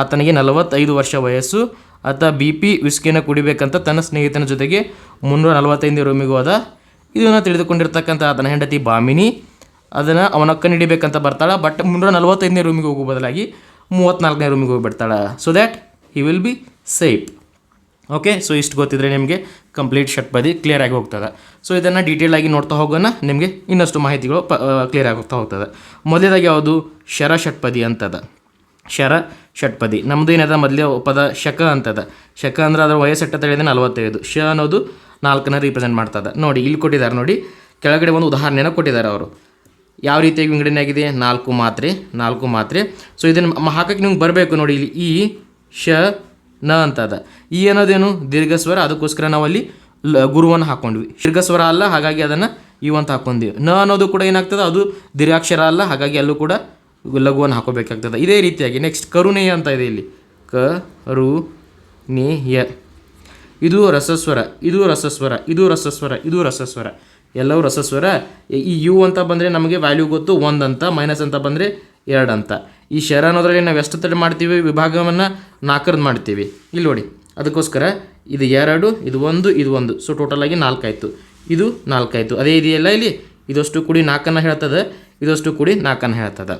ಆತನಿಗೆ ನಲವತ್ತೈದು ವರ್ಷ ವಯಸ್ಸು. ಆತ ಬಿ ಪಿ ವಿಸ್ಕಿನ ಕುಡಿಬೇಕಂತ ತನ್ನ ಸ್ನೇಹಿತನ ಜೊತೆಗೆ ಮುನ್ನೂರ ನಲವತ್ತೈದು ರೂಮಿಗೆ ಹೋದ. ಇದನ್ನು ತಿಳಿದುಕೊಂಡಿರ್ತಕ್ಕಂಥ ಆತನ ಹೆಂಡತಿ ಬಾಮಿನಿ, ಅದನ್ನು ಅವನ ಅಕ್ಕ ಹಿಡಿಬೇಕಂತ ಬರ್ತಾಳೆ ಬಟ್ ಮುನ್ನೂರ ನಲವತ್ತೈದನೇ ರೂಮಿಗೆ ಹೋಗುವ ಬದಲಾಗಿ ಮೂವತ್ತ್ನಾಲ್ಕನೇ ರೂಮಿಗೆ ಹೋಗಿಬಿಡ್ತಾಳೆ so that he will be safe okay so ಇಷ್ಟು ಗೊತ್ತಿದ್ರೆ ನಿಮಗೆ ಕಂಪ್ಲೀಟ್ ಷಟ್ಪದಿ ಕ್ಲಿಯರ್ ಆಗಿ ಹೋಗ್ತದೆ. ಸೊ ಇದನ್ನು ಡೀಟೇಲ್ ಆಗಿ ನೋಡ್ತಾ ಹೋಗೋಣ, ನಿಮಗೆ ಇನ್ನಷ್ಟು ಮಾಹಿತಿಗಳು ಪ ಕ್ಲಿಯರ್ ಆಗಿ ಹೋಗ್ತಾ ಹೋಗ್ತದೆ. ಮೊದಲೇದಾಗಿ ಯಾವುದು? ಶರ ಷಟ್ಪದಿ ಅಂತದ. ಶರ ಷಟ್ಪದಿ. ನಮ್ಮದು ಏನದ? ಮೊದಲೇ ಪದ ಶಕ ಅಂತದ. ಶಕ ಅಂದ್ರೆ ಅದರ ವಯಸ್ಸೆಟ್ಟ ತಿಳಿದ ನಲವತ್ತೈದು. ಶ ಅನ್ನೋದು ನಾಲ್ಕನ ರೀಪ್ರೆಸೆಂಟ್ ಮಾಡ್ತದೆ. ನೋಡಿ, ಇಲ್ಲಿ ಕೊಟ್ಟಿದ್ದಾರೆ ನೋಡಿ. ಕೆಳಗಡೆ ಒಂದು ಉದಾಹರಣೆಯನ್ನು ಕೊಟ್ಟಿದ್ದಾರೆ ಅವರು. ಯಾವ ರೀತಿಯಾಗಿ ವಿಂಗಡಣೆ ಆಗಿದೆ? ನಾಲ್ಕು ಮಾತ್ರೆ ನಾಲ್ಕು ಮಾತ್ರೆ. ಸೊ ಇದನ್ನು ಹಾಕಕ್ಕೆ ನಿಮ್ಗೆ ಬರಬೇಕು ನೋಡಿ ಇಲ್ಲಿ. ಈ, ಶ, ನ ಅಂತದ. ಈ ಅನ್ನೋದೇನು? ದೀರ್ಘ ಸ್ವರ ಅದಕ್ಕೋಸ್ಕರ ನಾವು ಅಲ್ಲಿ ಲ, ಗುರುವನ್ನು ಹಾಕೊಂಡ್ವಿ. ದೀರ್ಘ ಸ್ವರ ಅಲ್ಲ, ಹಾಗಾಗಿ ಅದನ್ನು ಇವಂತ ಹಾಕೊಂಡ್ವಿ. ನ ಅನ್ನೋದು ಕೂಡ ಏನಾಗ್ತದೆ? ಅದು ದೀರ್ಘಾಕ್ಷರ ಅಲ್ಲ, ಹಾಗಾಗಿ ಅಲ್ಲೂ ಕೂಡ ಲಘುವನ್ನು ಹಾಕೋಬೇಕಾಗ್ತದೆ. ಇದೇ ರೀತಿಯಾಗಿ ನೆಕ್ಸ್ಟ್ ಕರುಣೆಯ ಅಂತ ಇದೆ ಇಲ್ಲಿ. ಕ ರು ನಿ ಯ ಇದು ರಸಸ್ವರ ಇದು ರಸಸ್ವರ ಇದು ರಸಸ್ವರ ಇದು ರಸಸ್ವರ. ಎಲ್ಲವೂ ರಸಸ್ವರ. ಈ ಯು ಅಂತ ಬಂದರೆ ನಮಗೆ ವ್ಯಾಲ್ಯೂ ಗೊತ್ತು, ಒಂದು ಅಂತ ಮೈನಸ್ ಅಂತ ಬಂದರೆ ಎರಡು ಅಂತ. ಈ ಶರ ಅನ್ನೋದ್ರಲ್ಲಿ ನಾವು ಎಷ್ಟು ತಡೆ ಮಾಡ್ತೀವಿ? ವಿಭಾಗವನ್ನು ನಾಲ್ಕರದ್ದು ಮಾಡ್ತೀವಿ. ಇಲ್ಲಿ ನೋಡಿ, ಅದಕ್ಕೋಸ್ಕರ ಇದು ಎರಡು, ಇದು ಒಂದು ಇದು ಒಂದು. ಸೊ ಟೋಟಲಾಗಿ ನಾಲ್ಕಾಯಿತು. ಇದು ನಾಲ್ಕಾಯಿತು. ಅದೇ ಇದೆಯಲ್ಲ ಇಲ್ಲಿ? ಇದಷ್ಟು ಕೂಡಿ ನಾಲ್ಕನ್ನು ಹೇಳ್ತದೆ, ಇದಷ್ಟು ಕೂಡಿ ನಾಲ್ಕನ್ನು ಹೇಳ್ತದೆ.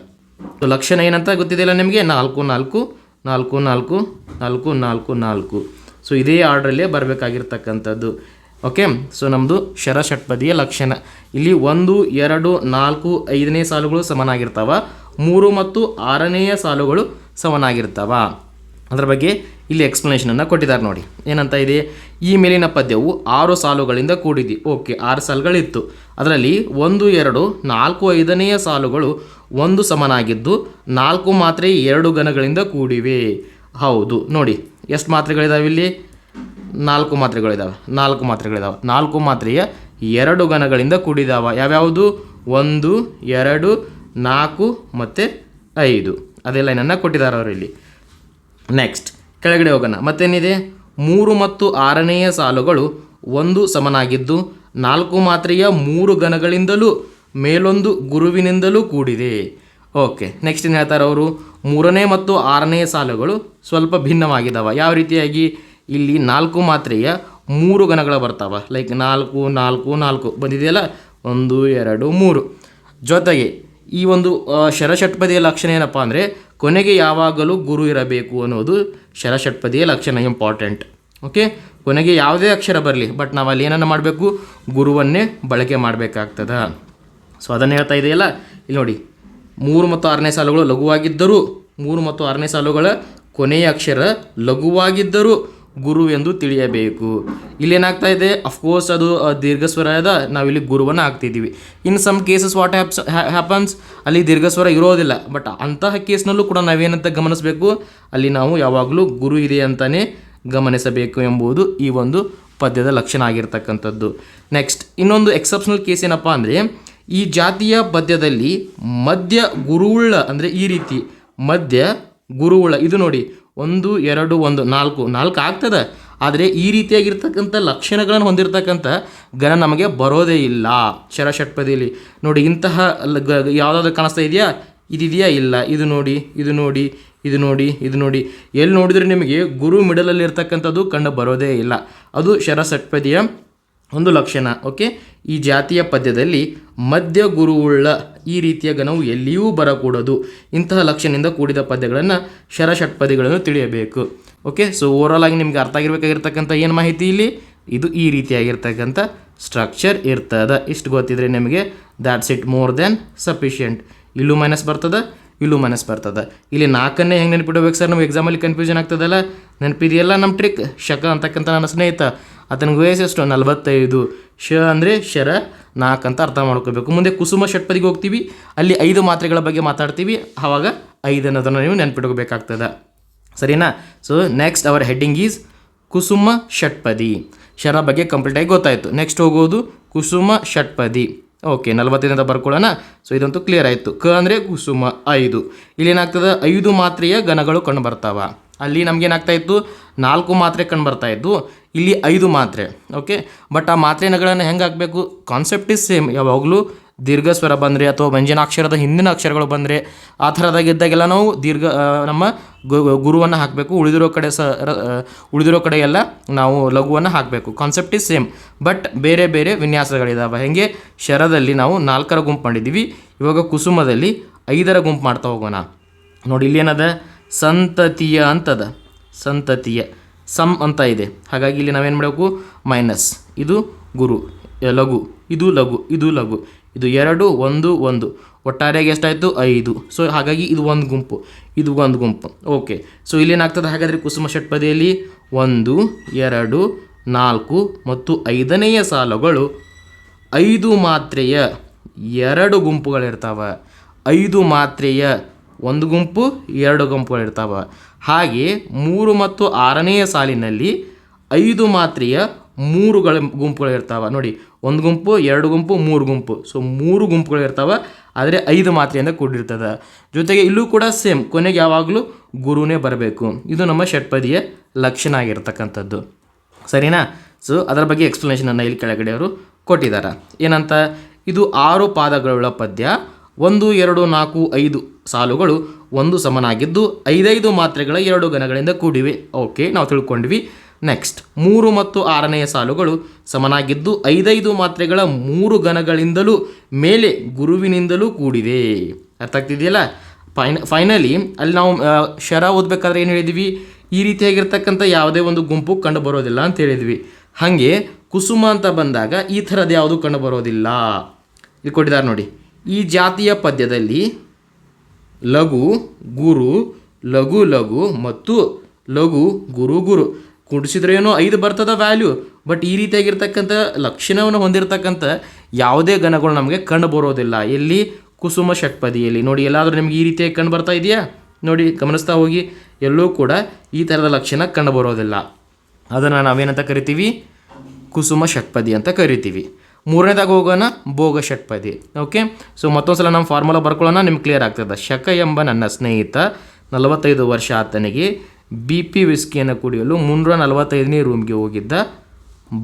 ಸೊ ಲಕ್ಷಣ ಏನಂತ ಗೊತ್ತಿದೆಯಲ್ಲ ನಿಮಗೆ? ನಾಲ್ಕು ನಾಲ್ಕು ನಾಲ್ಕು ನಾಲ್ಕು ನಾಲ್ಕು ನಾಲ್ಕು ನಾಲ್ಕು. ಸೊ ಇದೇ ಆರ್ಡ್ರಲ್ಲೇ ಬರಬೇಕಾಗಿರ್ತಕ್ಕಂಥದ್ದು. ಓಕೆ ಸೊ ನಮ್ಮದು ಶರ ಷಟ್ಪದಿಯ ಲಕ್ಷಣ. ಇಲ್ಲಿ ಒಂದು, ಎರಡು, ನಾಲ್ಕು, ಐದನೇ ಸಾಲುಗಳು ಸಮನಾಗಿರ್ತಾವ. ಮೂರು ಮತ್ತು ಆರನೆಯ ಸಾಲುಗಳು ಸಮನಾಗಿರ್ತಾವ. ಅದರ ಬಗ್ಗೆ ಇಲ್ಲಿ ಎಕ್ಸ್ಪ್ಲನೇಷನನ್ನು ಕೊಟ್ಟಿದ್ದಾರೆ ನೋಡಿ. ಏನಂತ ಇದೆ? ಈ ಮೇಲಿನ ಪದ್ಯವು ಆರು ಸಾಲುಗಳಿಂದ ಕೂಡಿದೆ. ಓಕೆ ಆರು ಸಾಲುಗಳಿತ್ತು. ಅದರಲ್ಲಿ ಒಂದು, ಎರಡು, ನಾಲ್ಕು, ಐದನೆಯ ಸಾಲುಗಳು ಒಂದು ಸಮನಾಗಿದ್ದು ನಾಲ್ಕು ಮಾತ್ರೆ ಎರಡು ಗಣಗಳಿಂದ ಕೂಡಿವೆ. ಹೌದು, ನೋಡಿ, ಎಷ್ಟು ಮಾತ್ರೆಗಳಿದಾವೆ ಇಲ್ಲಿ? ನಾಲ್ಕು ಮಾತ್ರೆಗಳಿದ್ದಾವೆ ನಾಲ್ಕು ಮಾತ್ರೆಗಳಿದ್ದಾವೆ ನಾಲ್ಕು ಮಾತ್ರೆಯ ಎರಡು ಗಣಗಳಿಂದ ಕೂಡಿದಾವ. ಯಾವ್ಯಾವುದು? ಒಂದು, ಎರಡು, ನಾಲ್ಕು ಮತ್ತು ಐದು. ಅದೆಲ್ಲ ಏನನ್ನು ಕೊಟ್ಟಿದ್ದಾರೆ ಅವರು ಇಲ್ಲಿ. ನೆಕ್ಸ್ಟ್ ಕೆಳಗಡೆ ಹೋಗೋಣ. ಮತ್ತೇನಿದೆ? ಮೂರು ಮತ್ತು ಆರನೆಯ ಸಾಲುಗಳು ಒಂದು ಸಮನಾಗಿದ್ದು ನಾಲ್ಕು ಮಾತ್ರೆಯ ಮೂರು ಗಣಗಳಿಂದಲೂ ಮೇಲೊಂದು ಗುರುವಿನಿಂದಲೂ ಕೂಡಿದೆ. ಓಕೆ ನೆಕ್ಸ್ಟ್ ಏನು ಹೇಳ್ತಾರೆ ಅವರು? ಮೂರನೇ ಮತ್ತು ಆರನೇ ಸಾಲುಗಳು ಸ್ವಲ್ಪ ಭಿನ್ನವಾಗಿದ್ದಾವೆ ಯಾವ ರೀತಿಯಾಗಿ? ಇಲ್ಲಿ ನಾಲ್ಕು ಮಾತ್ರೆಯ ಮೂರು ಗಣಗಳು ಬರ್ತಾವ. ಲೈಕ್ ನಾಲ್ಕು ನಾಲ್ಕು ನಾಲ್ಕು. ಬಂದಿದೆಯಲ್ಲ? ಒಂದು, ಎರಡು, ಮೂರು. ಜೊತೆಗೆ ಈ ಒಂದು ಶರಷಟ್ಪದಿಯ ಲಕ್ಷಣ ಏನಪ್ಪ ಅಂದರೆ, ಕೊನೆಗೆ ಯಾವಾಗಲೂ ಗುರು ಇರಬೇಕು ಅನ್ನೋದು ಶರಷಟ್ಪದಿಯ ಲಕ್ಷಣ ಇಂಪಾರ್ಟೆಂಟ್ ಓಕೆ ಕೊನೆಗೆ ಯಾವುದೇ ಅಕ್ಷರ ಬರಲಿ ಬಟ್ ನಾವು ಅಲ್ಲಿ ಏನನ್ನು ಮಾಡಬೇಕು? ಗುರುವನ್ನೇ ಬಳಕೆ ಮಾಡಬೇಕಾಗ್ತದ. ಸೊ ಅದನ್ನು ಹೇಳ್ತಾ ಇದೆಯಲ್ಲ? ಇಲ್ಲಿ ನೋಡಿ. ಮೂರು ಮತ್ತು ಆರನೇ ಸಾಲುಗಳು ಲಘುವಾಗಿದ್ದರೂ, ಮೂರು ಮತ್ತು ಆರನೇ ಸಾಲುಗಳ ಕೊನೆಯ ಅಕ್ಷರ ಲಘುವಾಗಿದ್ದರೂ ಗುರು ಎಂದು ತಿಳಿಯಬೇಕು. ಇಲ್ಲೇನಾಗ್ತಾ ಇದೆ? ಅಫ್ಕೋರ್ಸ್ ಅದು ದೀರ್ಘ ಅದ. ನಾವಿಲ್ಲಿ ಗುರುವನ್ನು ಹಾಕ್ತಿದ್ದೀವಿ. In some cases what haps happens ಅಲ್ಲಿ ದೀರ್ಘಸ್ವರ ಇರೋದಿಲ್ಲ. ಬಟ್ ಅಂತಹ ಕೇಸ್ನಲ್ಲೂ ಕೂಡ ನಾವೇನಂತ ಗಮನಿಸಬೇಕು? ಅಲ್ಲಿ ನಾವು ಯಾವಾಗಲೂ ಗುರು ಇದೆ ಅಂತಲೇ ಗಮನಿಸಬೇಕು ಎಂಬುದು ಈ ಒಂದು ಪದ್ಯದ ಲಕ್ಷಣ ಆಗಿರ್ತಕ್ಕಂಥದ್ದು. ನೆಕ್ಸ್ಟ್ ಇನ್ನೊಂದು ಎಕ್ಸೆಪ್ಷನಲ್ ಕೇಸ್ ಏನಪ್ಪ ಅಂದರೆ ಈ ಜಾತಿಯ ಪದ್ಯದಲ್ಲಿ ಮಧ್ಯ ಗುರುವುಳ್ಳ ಅಂದರೆ ಈ ರೀತಿ ಮಧ್ಯ ಗುರುವುಳ್ಳ. ಇದು ನೋಡಿ, ಒಂದು, ಎರಡು, ಒಂದು, ನಾಲ್ಕು. ನಾಲ್ಕು ಆಗ್ತದೆ. ಆದರೆ ಈ ರೀತಿಯಾಗಿರ್ತಕ್ಕಂಥ ಲಕ್ಷಣಗಳನ್ನು ಹೊಂದಿರತಕ್ಕಂಥ ಗಣ ನಮಗೆ ಬರೋದೇ ಇಲ್ಲ. ಶರ ಷಟ್ಪದಿಯಲ್ಲಿ ನೋಡಿ, ಇಂತಹ ಗ- ಯಾವುದಾದ್ರು ಕಾಣಿಸ್ತಾ ಇದೆಯಾ? ಇದಿದೆಯಾ? ಇಲ್ಲ. ಇದು ನೋಡಿ ಇದು ನೋಡಿ ಇದು ನೋಡಿ ಇದು ನೋಡಿ. ಎಲ್ಲಿ ನೋಡಿದರೆ ನಿಮಗೆ ಗುರು ಮಿಡಲಲ್ಲಿ ಇರ್ತಕ್ಕಂಥದ್ದು ಕಂಡು ಬರೋದೇ ಇಲ್ಲ. ಅದು ಶರ ಷಟ್ಪದಿಯ ಒಂದು ಲಕ್ಷಣ, ಓಕೆ? ಈ ಜಾತಿಯ ಪದ್ಯದಲ್ಲಿ ಮಧ್ಯ ಗುರುವುಳ್ಳ ಈ ರೀತಿಯ ಗಣವು ಎಲ್ಲಿಯೂ ಬರಕೂಡದು. ಇಂತಹ ಲಕ್ಷಣದಿಂದ ಕೂಡಿದ ಪದ್ಯಗಳನ್ನು ಶರಷಟ್ಪದಿಗಳನ್ನು ತಿಳಿಯಬೇಕು, ಓಕೆ? ಸೊ ಓವರಾಲ್ ಆಗಿ ನಿಮಗೆ ಅರ್ಥ ಆಗಿರ್ಬೇಕಾಗಿರ್ತಕ್ಕಂಥ ಏನು ಮಾಹಿತಿ ಇಲ್ಲಿ? ಇದು ಈ ರೀತಿಯಾಗಿರ್ತಕ್ಕಂಥ ಸ್ಟ್ರಕ್ಚರ್ ಇರ್ತದ. ಇಷ್ಟು ಗೊತ್ತಿದ್ರೆ ನಿಮಗೆ that's it more than sufficient ಇಲ್ಲೂ ಮೈನಸ್ ಬರ್ತದ. ಇಲ್ಲೂ ಮನಸ್ಸು ಬರ್ತದೆ. ಇಲ್ಲಿ ನಾಲ್ಕನ್ನೇ ಹೆಂಗೆ ನೆನಪಿಡ್ಬೇಕು ಸರ್? ನಮ್ಗೆ ಎಕ್ಸಾಮಲ್ಲಿ ಕನ್ಫ್ಯೂಷನ್ ಆಗ್ತದಲ್ಲ? ನೆನಪಿದೆಯಲ್ಲ ನಮ್ಮ ಟ್ರಿಕ್ ಶಕ ಅಂತಕ್ಕಂಥ ನನ್ನ ಸ್ನೇಹಿತ. ಆತನ ವಯಸ್ಸು ಎಷ್ಟು? ನಲವತ್ತೈದು. ಶ ಅಂದರೆ ಶರ ನಾಲ್ಕು ಅಂತ ಅರ್ಥ ಮಾಡ್ಕೋಬೇಕು. ಮುಂದೆ ಕುಸುಮ ಷಟ್ಪದಿಗೆ ಹೋಗ್ತೀವಿ. ಅಲ್ಲಿ ಐದು ಮಾತ್ರೆಗಳ ಬಗ್ಗೆ ಮಾತಾಡ್ತೀವಿ. ಆವಾಗ ಐದು ಅನ್ನೋದನ್ನು ನೀವು ನೆನ್ಪಿಟ್ಕೋಬೇಕಾಗ್ತದೆ. ಸರಿನಾ? So next our heading is ಕುಸುಮ ಷಟ್ಪದಿ. ಶರ ಬಗ್ಗೆ ಕಂಪ್ಲೀಟಾಗಿ ಗೊತ್ತಾಯಿತು. ನೆಕ್ಸ್ಟ್ ಹೋಗೋದು ಕುಸುಮ ಷಟ್ಪದಿ. ಓಕೆ ನಲವತ್ತೈದರಿಂದ ಬರ್ಕೊಳ್ಳೋಣ. ಸೊ ಇದಂತೂ ಕ್ಲಿಯರ್ ಆಯಿತು. ಕ ಅಂದರೆ ಕುಸುಮ, ಐದು. ಇಲ್ಲಿ ಏನಾಗ್ತದೆ? ಐದು ಮಾತ್ರೆಯ ಗಣಗಳು ಕಂಡು ಬರ್ತಾವ. ಅಲ್ಲಿ ನಮಗೇನಾಗ್ತಾ ಇತ್ತು? ನಾಲ್ಕು ಮಾತ್ರೆ ಕಂಡು ಬರ್ತಾ ಇದ್ದು, ಇಲ್ಲಿ ಐದು ಮಾತ್ರೆ. ಓಕೆ ಬಟ್ ಆ ಮಾತ್ರೆಗಳನ್ನು ಹೆಂಗೆ ಹಾಕಬೇಕು? ಕಾನ್ಸೆಪ್ಟ್ ಇಸ್ ಸೇಮ್ ಯಾವಾಗಲೂ ದೀರ್ಘ ಸ್ವರ ಬಂದರೆ ಅಥವಾ ವ್ಯಂಜನಾಕ್ಷರದ ಹಿಂದಿನ ಅಕ್ಷರಗಳು ಬಂದರೆ ಆ ಥರದಾಗಿದ್ದಾಗೆಲ್ಲ ನಾವು ದೀರ್ಘ ನಮ್ಮ ಗುರುವನ್ನು ಹಾಕಬೇಕು. ಉಳಿದಿರೋ ಕಡೆ ಸ ಉಳಿದಿರೋ ಕಡೆ ಎಲ್ಲ ನಾವು ಲಘುವನ್ನು ಹಾಕಬೇಕು. ಕಾನ್ಸೆಪ್ಟ್ ಇಸ್ ಸೇಮ್ ಬಟ್ ಬೇರೆ ಬೇರೆ ವಿನ್ಯಾಸಗಳಿದ್ದಾವೆ ಹೆಂಗೆ? ಶರದಲ್ಲಿ ನಾವು ನಾಲ್ಕರ ಗುಂಪು ಮಾಡಿದ್ದೀವಿ ಇವಾಗ ಕುಸುಮದಲ್ಲಿ ಐದರ ಗುಂಪು ಮಾಡ್ತಾ ಹೋಗೋಣ. ನೋಡಿ, ಇಲ್ಲಿ ಏನದ? ಸಂತತಿಯ ಅಂತದ. ಸಂತತಿಯ. ಸಮ್ ಅಂತ ಇದೆ. ಹಾಗಾಗಿ ಇಲ್ಲಿ ನಾವೇನು ಮಾಡಬೇಕು? ಮೈನಸ್ ಇದು ಗುರು, ಲಘು. ಇದು ಲಘು. ಇದು ಲಘು. ಇದು ಎರಡು, ಒಂದು ಒಂದು. ಒಟ್ಟಾರೆಯಾಗಿ ಎಷ್ಟಾಯಿತು? ಐದು. ಸೊ ಹಾಗಾಗಿ ಇದು ಒಂದು ಗುಂಪು. ಇದು ಒಂದು ಗುಂಪು. ಓಕೆ ಸೊ ಇಲ್ಲೇನಾಗ್ತದೆ ಹಾಗಾದರೆ ಕುಸುಮ ಷಟ್ಪದಿಯಲ್ಲಿ ಒಂದು, ಎರಡು, ನಾಲ್ಕು ಮತ್ತು ಐದನೆಯ ಸಾಲುಗಳು ಐದು ಮಾತ್ರೆಯ ಎರಡು ಗುಂಪುಗಳಿರ್ತಾವೆ. ಐದು ಮಾತ್ರೆಯ ಒಂದು ಗುಂಪು, ಎರಡು ಗುಂಪುಗಳಿರ್ತಾವೆ. ಹಾಗೆ ಮೂರು ಮತ್ತು ಆರನೆಯ ಸಾಲಿನಲ್ಲಿ ಐದು ಮಾತ್ರೆಯ ಮೂರುಗಳ ಗುಂಪುಗಳಿರ್ತಾವೆ ನೋಡಿ, ಒಂದು ಗುಂಪು, ಎರಡು ಗುಂಪು, ಮೂರು ಗುಂಪು. ಸೊ ಮೂರು ಗುಂಪುಗಳಿರ್ತಾವೆ ಆದರೆ ಐದು ಮಾತ್ರೆಯಿಂದ ಕೂಡಿರ್ತದೆ. ಜೊತೆಗೆ ಇಲ್ಲೂ ಕೂಡ ಸೇಮ್ ಕೊನೆಗೆ ಯಾವಾಗಲೂ ಗುರುನೇ ಬರಬೇಕು. ಇದು ನಮ್ಮ ಷಟ್ಪದಿಯ ಲಕ್ಷಣ ಆಗಿರ್ತಕ್ಕಂಥದ್ದು. ಸರಿನಾ? ಸೊ ಅದರ ಬಗ್ಗೆ ಎಕ್ಸ್ಪ್ಲನೇಷನನ್ನು ಇಲ್ಲಿ ಕೆಳಗಡೆ ಅವರು ಕೊಟ್ಟಿದ್ದಾರೆ ಏನಂತ? ಇದು ಆರು ಪಾದಗಳುಳ್ಳ ಪದ್ಯ. ಒಂದು, ಎರಡು, ನಾಲ್ಕು, ಐದು ಸಾಲುಗಳು ಒಂದು ಸಮನಾಗಿದ್ದು, ಐದೈದು ಮಾತ್ರೆಗಳ ಎರಡು ಗಣಗಳಿಂದ ಕೂಡಿವೆ. ಓಕೆ ನಾವು ತಿಳ್ಕೊಂಡ್ವಿ. ನೆಕ್ಸ್ಟ್ ಮೂರು ಮತ್ತು ಆರನೆಯ ಸಾಲುಗಳು ಸಮನಾಗಿದ್ದು ಐದೈದು ಮಾತ್ರೆಗಳ ಮೂರು ಗಣಗಳಿಂದಲೂ ಮೇಲೆ ಗುರುವಿನಿಂದಲೂ ಕೂಡಿದೆ. ಅರ್ಥ ಆಗ್ತಿದೆಯಲ್ಲ? ಫೈನ್ ಫೈನಲಿ ಅಲ್ಲಿ ನಾವು ಶರ ಓದಬೇಕಾದ್ರೆ ಏನು ಹೇಳಿದ್ವಿ? ಈ ರೀತಿಯಾಗಿರ್ತಕ್ಕಂಥ ಯಾವುದೇ ಒಂದು ಗುಂಪು ಕಂಡು ಬರೋದಿಲ್ಲ ಅಂತ ಹೇಳಿದ್ವಿ. ಹಾಗೆ ಕುಸುಮ ಅಂತ ಬಂದಾಗ ಈ ಥರದ್ದು ಯಾವುದು ಕಂಡು ಬರೋದಿಲ್ಲ. ಇಲ್ಲಿ ಕೊಟ್ಟಿದ್ದಾರೆ ನೋಡಿ. ಈ ಜಾತಿಯ ಪದ್ಯದಲ್ಲಿ ಲಘು, ಗುರು, ಲಘು ಲಘು ಮತ್ತು ಲಘು, ಗುರು ಗುರು. ಕೂಡಿಸಿದ್ರೆ ಏನೋ ಐದು ಬರ್ತದ ವ್ಯಾಲ್ಯೂ ಬಟ್ ಈ ರೀತಿಯಾಗಿರ್ತಕ್ಕಂಥ ಲಕ್ಷಣವನ್ನು ಹೊಂದಿರತಕ್ಕಂಥ ಯಾವುದೇ ಗಣಗಳು ನಮಗೆ ಕಂಡು ಬರೋದಿಲ್ಲ. ಎಲ್ಲಿ ಕುಸುಮ ಷಟ್ಪದಿಯಲ್ಲಿ. ನೋಡಿ, ಎಲ್ಲಾದರೂ ನಿಮಗೆ ಈ ರೀತಿಯಾಗಿ ಕಂಡು ಬರ್ತಾ ಇದೆಯಾ? ನೋಡಿ, ಗಮನಿಸ್ತಾ ಹೋಗಿ. ಎಲ್ಲೂ ಕೂಡ ಈ ಥರದ ಲಕ್ಷಣ ಕಂಡು ಬರೋದಿಲ್ಲ. ಅದನ್ನು ನಾವೇನಂತ ಕರಿತೀವಿ? ಕುಸುಮ ಷಟ್ಪದಿ ಅಂತ ಕರಿತೀವಿ. ಮೂರನೇದಾಗ ಹೋಗೋಣ, ಭೋಗ ಷಟ್ಪದಿ. ಓಕೆ ಸೊ ಮತ್ತೊಂದು ಸಲ ನಮ್ಮ ಫಾರ್ಮುಲಾ ಬರ್ಕೊಳ್ಳೋಣ. ನಿಮ್ಗೆ ಕ್ಲಿಯರ್ ಆಗ್ತದೆ. ಶಕ ಎಂಬ ನನ್ನ ಸ್ನೇಹಿತ ನಲವತ್ತೈದು ವರ್ಷ ಆತನಿಗೆ ಬಿ ಪಿ ವಿಸ್ಕಿಯನ್ನು ಕುಡಿಯಲು ಮುನ್ನೂರ ನಲವತ್ತೈದನೇ ರೂಮ್ಗೆ ಹೋಗಿದ್ದ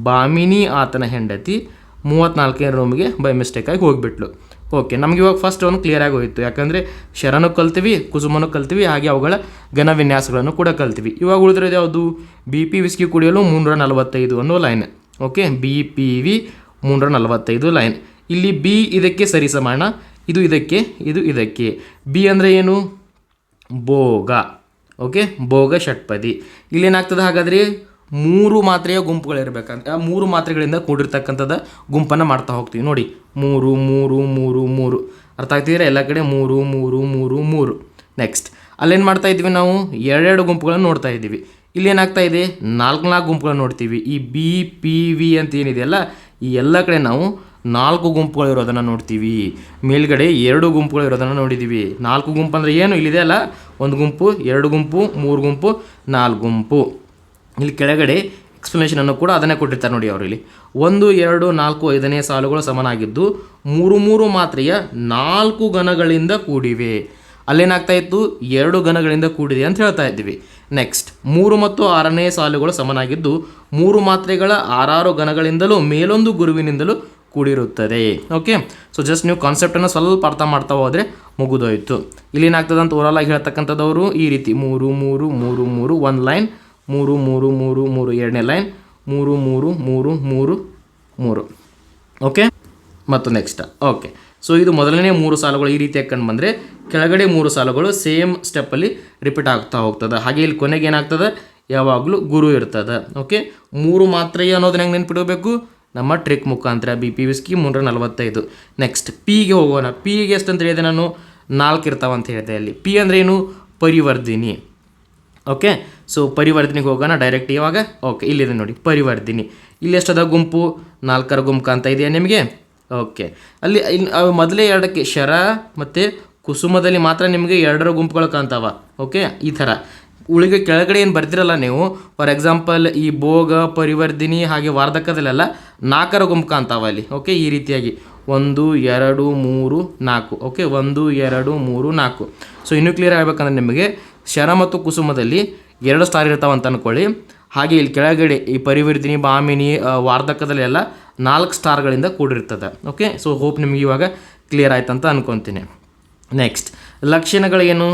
ಬಾಮಿನಿ ಆತನ ಹೆಂಡತಿ ಮೂವತ್ತ್ನಾಲ್ಕನೇ ರೂಮ್ಗೆ ಬೈ ಮಿಸ್ಟೇಕಾಗಿ ಹೋಗಿಬಿಟ್ಲು. ಓಕೆ ನಮ್ಗೆ ಇವಾಗ ಫಸ್ಟ್ ಒಂದು ಕ್ಲಿಯರ್ ಆಗಿ ಹೋಯಿತು. ಯಾಕಂದರೆ ಶರಣು ಕಲ್ತೀವಿ, ಕುಸುಮನು ಕಲ್ತೀವಿ, ಹಾಗೆ ಅವುಗಳ ಘನ ವಿನ್ಯಾಸಗಳನ್ನು ಕೂಡ ಕಲ್ತೀವಿ. ಇವಾಗ ಉಳಿದಿರೋದು ಯಾವುದು? ಬಿ ಪಿ ವಿಸ್ಕಿ ಕುಡಿಯಲು ಮುನ್ನೂರ ನಲವತ್ತೈದು ಅನ್ನೋ line okay B P V ಮುನ್ನೂರ ನಲವತ್ತೈದು ಲೈನ್ ಇಲ್ಲಿ ಬಿ ಇದಕ್ಕೆ ಸರಿಸಮಾನ ಇದು ಇದಕ್ಕೆ ಇದು ಇದಕ್ಕೆ. ಬಿ ಅಂದರೆ ಏನು? ಭೋಗ. ಓಕೆ ಭೋಗ ಷಟ್ಪದಿ. ಇಲ್ಲೇನಾಗ್ತದೆ ಹಾಗಾದರೆ? ಮೂರು ಮಾತ್ರೆಯ ಗುಂಪುಗಳಿರ್ಬೇಕಂತ, ಆ ಮೂರು ಮಾತ್ರೆಗಳಿಂದ ಕೂಡಿರ್ತಕ್ಕಂಥದ್ದು ಗುಂಪನ್ನು ಮಾಡ್ತಾ ಹೋಗ್ತೀವಿ. ನೋಡಿ, ಮೂರು ಮೂರು ಮೂರು ಮೂರು. ಅರ್ಥ ಆಗ್ತಿದ್ರೆ ಎಲ್ಲ ಕಡೆ ಮೂರು ಮೂರು ಮೂರು ಮೂರು. ನೆಕ್ಸ್ಟ್ ಅಲ್ಲೇನು ಮಾಡ್ತಾ ಇದ್ವಿ ನಾವು? ಎರಡೆರಡು ಗುಂಪುಗಳನ್ನು ನೋಡ್ತಾ ಇದ್ದೀವಿ. ಇಲ್ಲಿ ಏನಾಗ್ತಾ ಇದೆ? ನಾಲ್ಕು ನಾಲ್ಕು ಗುಂಪುಗಳನ್ನು ನೋಡ್ತೀವಿ. ಈ ಬಿ ಪಿ ವಿ ಅಂತ ಏನಿದೆಯಲ್ಲ, ಈ ಎಲ್ಲ ಕಡೆ ನಾವು ನಾಲ್ಕು ಗುಂಪುಗಳು ಇರೋದನ್ನು ನೋಡ್ತೀವಿ. ಮೇಲ್ಗಡೆ ಎರಡು ಗುಂಪುಗಳು ಇರೋದನ್ನು ನೋಡಿದ್ದೀವಿ ನಾಲ್ಕು ಗುಂಪು ಅಂದರೆ ಏನು? ಇಲ್ಲಿದೆ ಅಲ್ಲ? ಒಂದು ಗುಂಪು, ಎರಡು ಗುಂಪು, ಮೂರು ಗುಂಪು, ನಾಲ್ಕು ಗುಂಪು. ಇಲ್ಲಿ ಕೆಳಗಡೆ ಎಕ್ಸ್ಪ್ಲನೇಷನನ್ನು ಕೂಡ ಅದನ್ನೇ ಕೊಟ್ಟಿರ್ತಾರೆ ನೋಡಿ ಅವರು ಇಲ್ಲಿ. ಒಂದು, ಎರಡು, ನಾಲ್ಕು, ಐದನೇ ಸಾಲುಗಳು ಸಮನಾಗಿದ್ದು, ಮೂರು ಮೂರು ಮಾತ್ರೆಯ ನಾಲ್ಕು ಗಣಗಳಿಂದ ಕೂಡಿವೆ. ಅಲ್ಲೇನಾಗ್ತಾ ಇತ್ತು? ಎರಡು ಗಣಗಳಿಂದ ಕೂಡಿದೆ ಅಂತ ಹೇಳ್ತಾ ಇದ್ದೀವಿ. ನೆಕ್ಸ್ಟ್ ಮೂರು ಮತ್ತು ಆರನೇ ಸಾಲುಗಳು ಸಮನಾಗಿದ್ದು, ಮೂರು ಮಾತ್ರೆಗಳ ಆರಾರು ಘನಗಳಿಂದಲೂ ಮೇಲೊಂದು ಗುರುವಿನಿಂದಲೂ ಕೂಡಿರುತ್ತದೆ. ಓಕೆ ಸೊ ಜಸ್ಟ್ ನೀವು ಕಾನ್ಸೆಪ್ಟನ್ನು ಸ್ವಲ್ಪ ಅರ್ಥ ಮಾಡ್ತಾ ಹೋದರೆ ಮುಗಿದೋಯ್ತು. ಇಲ್ಲಿ ಏನಾಗ್ತದೆ ಅಂತ ಓವರಾಲ್ ಆಗಿ ಹೇಳ್ತಕ್ಕಂಥದ್ದವರು ಈ ರೀತಿ ಮೂರು ಮೂರು ಮೂರು ಮೂರು ಒಂದು ಲೈನ್ ಮೂರು ಮೂರು ಮೂರು ಮೂರು, ಎರಡನೇ ಲೈನ್ ಮೂರು ಮೂರು ಮೂರು ಮೂರು ಮೂರು. ಓಕೆ ಮತ್ತು ನೆಕ್ಸ್ಟ್ ಓಕೆ ಸೊ ಇದು ಮೊದಲನೇ ಮೂರು ಸಾಲುಗಳು ಈ ರೀತಿ ಕಂಡು ಬಂದರೆ ಕೆಳಗಡೆ ಮೂರು ಸಾಲುಗಳು ಸೇಮ್ ಸ್ಟೆಪ್ಪಲ್ಲಿ ರಿಪೀಟ್ ಆಗ್ತಾ ಹೋಗ್ತದೆ. ಹಾಗೆ ಇಲ್ಲಿ ಕೊನೆಗೆ ಏನಾಗ್ತದೆ? ಯಾವಾಗಲೂ ಗುರು ಇರ್ತದೆ. ಓಕೆ ಮೂರು ಮಾತ್ರ ಅನ್ನೋದನ್ನ ಹೆಂಗೆ ನೆನ್ಪಿಡಬೇಕು? ನಮ್ಮ ಟ್ರಿಕ್ ಮುಖಾಂತರ ಬಿ ಪಿ ವಿಸ್ಕಿ ಮುನ್ನೂರ ನಲವತ್ತೈದು ನೆಕ್ಸ್ಟ್ ಪಿಗೆ ಹೋಗೋಣ. ಪಿಗೆ ಎಷ್ಟು ಅಂತ ಹೇಳಿದೆ ನಾನು? ನಾಲ್ಕು ಇರ್ತಾವೆ ಅಂತ ಹೇಳಿದೆ ಅಲ್ಲಿ. ಪಿ ಅಂದರೆ ಏನು? ಪರಿವರ್ಧಿನಿ ಓಕೆ ಸೊ ಪರಿವರ್ಧನೆಗೆ ಹೋಗೋಣ ಡೈರೆಕ್ಟ್ ಇವಾಗ. ಓಕೆ ಇಲ್ಲಿದೆ ನೋಡಿ. ಪರಿವರ್ಧಿನಿ ಇಲ್ಲಿ ಎಷ್ಟದ? ಗುಂಪು? ನಾಲ್ಕರ ಗುಂಪು ಅಂತ ಇದೆಯಾ ನಿಮಗೆ? ಓಕೆ ಅಲ್ಲಿ ಇನ್ನು ಮೊದಲೇ ಎರಡಕ್ಕೆ ಶರ ಮತ್ತು ಕುಸುಮದಲ್ಲಿ ಮಾತ್ರ ನಿಮಗೆ ಎರಡರ ಗುಂಪುಗಳು ಕಾಣ್ತಾವ. ಓಕೆ ಈ ಥರ. ಉಳಿಗೆ ಕೆಳಗಡೆ ಏನು ಬರ್ತಿರಲ್ಲ ನೀವು? ಫಾರ್ ಎಕ್ಸಾಂಪಲ್ ಈ ಭೋಗ ಪರಿವರ್ಧಿನಿ ಹಾಗೆ ವಾರ್ಧಕದಲ್ಲೆಲ್ಲ ನಾಲ್ಕರ ಗುಂಪು ಕಾಣ್ತಾವ ಅಲ್ಲಿ. ಓಕೆ ಈ ರೀತಿಯಾಗಿ. ಒಂದು ಎರಡು ಮೂರು ನಾಲ್ಕು. ಓಕೆ ಒಂದು ಎರಡು ಮೂರು ನಾಲ್ಕು. ಸೊ ಇನ್ನೂ ಕ್ಲಿಯರ್ ಆಗಬೇಕಂದ್ರೆ ನಿಮಗೆ ಶರ ಮತ್ತು ಕುಸುಮದಲ್ಲಿ ಎರಡು ಸ್ಟಾರ್ ಇರ್ತಾವೆ ಅಂತ ಅಂದ್ಕೊಳ್ಳಿ ಹಾಗೆ ಇಲ್ಲಿ ಕೆಳಗಡೆ ಈ ಪರಿವರ್ಧಿನಿ ಬಾಮಿನಿ ಆ, ವಾರ್ಧಕದಲ್ಲಿ ಎಲ್ಲ ನಾಲ್ಕು ಸ್ಟಾರ್ಗಳಿಂದ ಕೂಡಿರ್ತದೆ. ಓಕೆ ಸೊ ಹೋಪ್ ನಿಮಗೆ ಇವಾಗ ಕ್ಲಿಯರ್ ಆಯ್ತು ಅಂತ ಅನ್ಕೊತೀನಿ. ನೆಕ್ಸ್ಟ್ ಲಕ್ಷಣಗಳೇನು?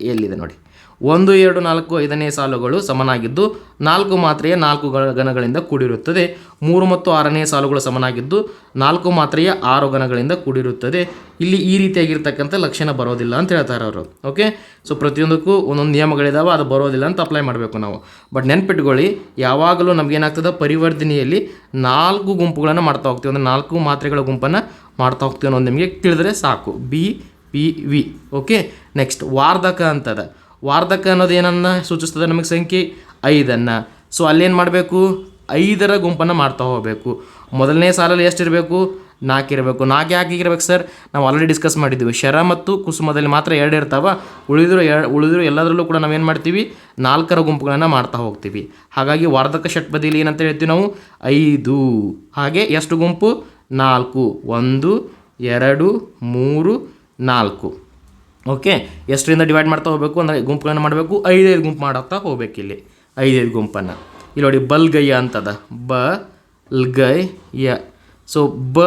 ಎಲ್ಲಿದೆ ನೋಡಿ. ಒಂದು, ಎರಡು, ನಾಲ್ಕು, ಐದನೇ ಸಾಲುಗಳು ಸಮನಾಗಿದ್ದು ನಾಲ್ಕು ಮಾತ್ರೆಯ ನಾಲ್ಕು ಗಣಗಳಿಂದ ಕೂಡಿರುತ್ತದೆ. ಮೂರು ಮತ್ತು ಆರನೇ ಸಾಲುಗಳು ಸಮನಾಗಿದ್ದು ನಾಲ್ಕು ಮಾತ್ರೆಯ ಆರು ಗಣಗಳಿಂದ ಕೂಡಿರುತ್ತದೆ. ಇಲ್ಲಿ ಈ ರೀತಿಯಾಗಿರ್ತಕ್ಕಂಥ ಲಕ್ಷಣ ಬರೋದಿಲ್ಲ ಅಂತ ಹೇಳ್ತಾರೆ ಅವರು. ಓಕೆ ಸೊ ಪ್ರತಿಯೊಂದಕ್ಕೂ ಒಂದೊಂದು ನಿಯಮಗಳಿದಾವೆ, ಅದು ಬರೋದಿಲ್ಲ ಅಂತ ಅಪ್ಲೈ ಮಾಡಬೇಕು ನಾವು. ಬಟ್ ನೆನ್ಪಿಟ್ಕೊಳ್ಳಿ, ಯಾವಾಗಲೂ ನಮಗೇನಾಗ್ತದೆ ಪರಿವರ್ತನೆಯಲ್ಲಿ ನಾಲ್ಕು ಗುಂಪುಗಳನ್ನು ಮಾಡ್ತಾ ಹೋಗ್ತೀವಿ. ಅಂದರೆ ನಾಲ್ಕು ಮಾತ್ರೆಗಳ ಗುಂಪನ್ನು ಮಾಡ್ತಾ ಹೋಗ್ತೀವಿ ಅನ್ನೋದು ನಿಮಗೆ ತಿಳಿದ್ರೆ ಸಾಕು. B P V okay next ವಾರ್ಧಕ ಅಂತದ. ವಾರ್ಧಕ ಅನ್ನೋದು ಏನನ್ನ ಸೂಚಿಸ್ತದೆ ನಮಗೆ ಸಂಖ್ಯೆ ಐದನ್ನು. ಸೊ ಅಲ್ಲೇನು ಮಾಡಬೇಕು? ಐದರ ಗುಂಪನ್ನು ಮಾಡ್ತಾ ಹೋಗಬೇಕು. ಮೊದಲನೇ ಸಾಲಲ್ಲಿ ಎಷ್ಟಿರಬೇಕು? ನಾಲ್ಕು ಇರಬೇಕು ನಾಲ್ಕು ಯಾಕೆ ಇರಬೇಕು ಸರ್? ನಾವು ಆಲ್ರೆಡಿ ಡಿಸ್ಕಸ್ ಮಾಡಿದ್ದೀವಿ. ಶರ ಮತ್ತು ಕುಸುಮದಲ್ಲಿ ಮಾತ್ರ ಎರಡು ಇರ್ತಾವ. ಉಳಿದಿರೋ ಎರಡು ಉಳಿದಿರೋ ಎಲ್ಲದರಲ್ಲೂ ಕೂಡ ನಾವೇನು ಮಾಡ್ತೀವಿ? ನಾಲ್ಕರ ಗುಂಪುಗಳನ್ನು ಮಾಡ್ತಾ ಹೋಗ್ತೀವಿ. ಹಾಗಾಗಿ ವಾರ್ಧಕ ಷಟ್ಪದಿಯಲ್ಲಿ ಏನಂತ ಹೇಳ್ತೀವಿ ನಾವು? ಐದು. ಹಾಗೆ ಎಷ್ಟು ಗುಂಪು? ನಾಲ್ಕು. ಒಂದು, ಎರಡು, ಮೂರು, ನಾಲ್ಕು. ಓಕೆ ಎಷ್ಟರಿಂದ ಡಿವೈಡ್ ಮಾಡ್ತಾ ಹೋಗಬೇಕು ಅಂದರೆ ಗುಂಪುಗಳನ್ನು ಮಾಡಬೇಕು? ಐದೈದು ಗುಂಪು ಮಾಡುತ್ತಾ ಹೋಗ್ಬೇಕು ಇಲ್ಲಿ. ಐದೈದು ಗುಂಪನ್ನು. ಇಲ್ಲಿ ನೋಡಿ ಬಲ್ಗಯ್ಯ ಅಂತದ. ಬ ಯ ಸೊ ಬ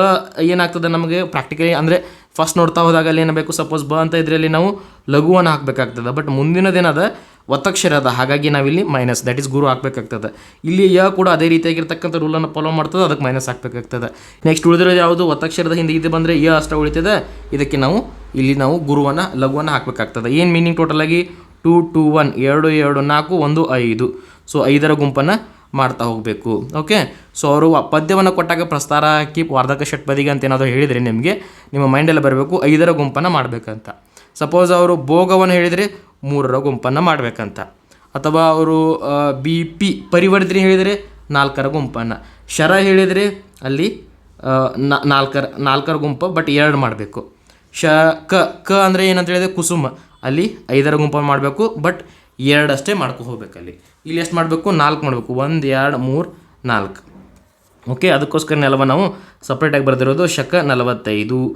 ಏನಾಗ್ತದೆ ನಮಗೆ? ಪ್ರಾಕ್ಟಿಕಲಿ ಅಂದರೆ ಫಸ್ಟ್ ನೋಡ್ತಾ ಹೋದಾಗ ಅಲ್ಲಿ ಏನಬೇಕು ಸಪೋಸ್ ಬ ಅಂತ ಇದರಲ್ಲಿ ನಾವು ಲಘುವನ್ನು ಹಾಕಬೇಕಾಗ್ತದೆ. ಬಟ್ ಮುಂದಿನದೇನದ ಒತ್ತಕ್ಷರ ಅದ ಹಾಗಾಗಿ ನಾವಿಲ್ಲಿ ಮೈನಸ್ ದಟ್ ಇಸ್ ಗುರು ಹಾಕಬೇಕಾಗ್ತದೆ. ಇಲ್ಲಿ ಯ ಕೂಡ ಅದೇ ರೀತಿಯಾಗಿರ್ತಕ್ಕಂಥ ರೂಲನ್ನು ಫಾಲೋ ಮಾಡ್ತದೆ. ಅದಕ್ಕೆ ಮೈನಸ್ ಹಾಕಬೇಕಾಗ್ತದೆ. ನೆಕ್ಸ್ಟ್ ಉಳಿದಿರೋದು ಯಾವುದು? ಒತ್ತಕ್ಷರದ ಹಿಂದೆ ಇದು ಬಂದರೆ ಯ ಅಷ್ಟ ಉಳಿತದೆ. ಇದಕ್ಕೆ ನಾವು ಇಲ್ಲಿ ನಾವು ಗುರುವನ್ನು, ಲಘುವನ್ನು ಹಾಕಬೇಕಾಗ್ತದೆ. ಏನು ಮೀನಿಂಗ್ ಟೋಟಲಾಗಿ ಟೂ ಟೂ ಒನ್ ಎರಡು ಎರಡು, ನಾಲ್ಕು, ಒಂದು, ಐದು. ಸೊ ಐದರ ಗುಂಪನ್ನು ಮಾಡ್ತಾ ಹೋಗಬೇಕು. ಓಕೆ ಸೊ ಅವರು ಪದ್ಯವನ್ನು ಕೊಟ್ಟಾಗ ಪ್ರಸ್ತಾರ ಹಾಕಿ ವಾರ್ಧಕ ಷಟ್ಪದಿಗೆ ಅಂತ ಏನಾದರೂ ಹೇಳಿದರೆ ನಿಮಗೆ, ನಿಮ್ಮ ಮೈಂಡಲ್ಲಿ ಬರಬೇಕು, ಐದರ ಗುಂಪನ್ನು ಮಾಡಬೇಕಂತ. ಸಪೋಸ್ ಅವರು ಭೋಗವನ್ನು ಹೇಳಿದರೆ ಮೂರರ ಗುಂಪನ್ನು ಮಾಡಬೇಕಂತ. ಅಥವಾ ಅವರು ಬಿ ಪಿ ಪರಿವರ್ತನೆ ಹೇಳಿದರೆ ನಾಲ್ಕರ ಗುಂಪನ್ನು. ಶರ ಹೇಳಿದರೆ ಅಲ್ಲಿ ನಾಲ್ಕರ ನಾಲ್ಕರ ಗುಂಪು ಬಟ್ ಎರಡು ಮಾಡಬೇಕು. ಶ, ಕ ಕ ಅಂದರೆ ಏನಂತ ಹೇಳಿದ್ರೆ ಕುಸುಮ. ಅಲ್ಲಿ ಐದರ ಗುಂಪನ್ನು ಮಾಡಬೇಕು ಬಟ್ ಎರಡಷ್ಟೇ ಮಾಡ್ಕೊ ಹೋಗ್ಬೇಕಲ್ಲಿ. ಇಲ್ಲಿ ಎಷ್ಟು ಮಾಡಬೇಕು? ನಾಲ್ಕು ಮಾಡಬೇಕು. ಒಂದು, ಎರಡು, ಮೂರು, ನಾಲ್ಕು. ಓಕೆ ಅದಕ್ಕೋಸ್ಕರ ನೆಲವ ನಾವು ಸಪ್ರೇಟಾಗಿ ಬರೆದಿರೋದು ಶಕ ನಲವತ್ತೈದು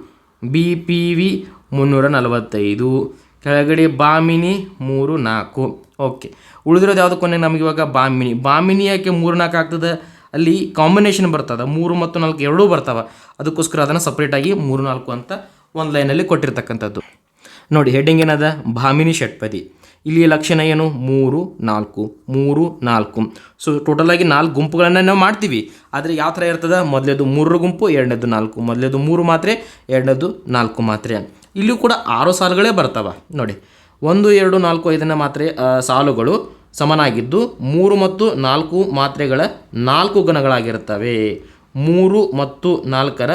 ಬಿ ಪಿ ವಿ ಮುನ್ನೂರ ನಲವತ್ತೈದು, ಕೆಳಗಡೆ ಬಾಮಿನಿ ಮೂರು, ನಾಲ್ಕು. ಓಕೆ ಉಳಿದಿರೋದು ಯಾವುದು ಕೊನೆ ನಮಗೆ ಇವಾಗ? ಬಾಮಿನಿ. ಬಾಮಿನಿ ಯಾಕೆ ಮೂರು, ನಾಲ್ಕು ಆಗ್ತದೆ? ಅಲ್ಲಿ ಕಾಂಬಿನೇಷನ್ ಬರ್ತದೆ. ಮೂರು ಮತ್ತು ನಾಲ್ಕು ಎರಡೂ ಬರ್ತಾವೆ. ಅದಕ್ಕೋಸ್ಕರ ಅದನ್ನು ಸಪ್ರೇಟಾಗಿ ಮೂರು, ನಾಲ್ಕು ಅಂತ ಒಂದು ಲೈನಲ್ಲಿ ಕೊಟ್ಟಿರ್ತಕ್ಕಂಥದ್ದು. ನೋಡಿ ಹೆಡ್ಡಿಂಗ್ ಏನದ? ಭಾಮಿನಿ ಷಟ್ಪದಿ. ಇಲ್ಲಿ ಲಕ್ಷಣ ಏನು? ಮೂರು, ನಾಲ್ಕು ಮೂರು, ನಾಲ್ಕು. ಸೊ ಟೋಟಲಾಗಿ ನಾಲ್ಕು ಗುಂಪುಗಳನ್ನು ನಾವು ಮಾಡ್ತೀವಿ. ಆದರೆ ಯಾವ ಥರ ಇರ್ತದೆ? ಮೊದಲೇದು ಮೂರರ ಗುಂಪು, ಎರಡನೇದು ನಾಲ್ಕು. ಮೊದಲೇದು ಮೂರು ಮಾತ್ರೆ, ಎರಡನೇದು ನಾಲ್ಕು ಮಾತ್ರೆ. ಇಲ್ಲಿಯೂ ಕೂಡ ಆರು ಸಾಲುಗಳೇ ಬರ್ತವೆ. ನೋಡಿ, ಒಂದು, ಎರಡು, ನಾಲ್ಕು, ಐದನೇ ಮಾತ್ರೆ ಸಾಲುಗಳು ಸಮನಾಗಿದ್ದು ಮೂರು ಮತ್ತು ನಾಲ್ಕು ಮಾತ್ರೆಗಳ ನಾಲ್ಕು ಗಣಗಳಾಗಿರ್ತವೆ ಮೂರು ಮತ್ತು ನಾಲ್ಕರ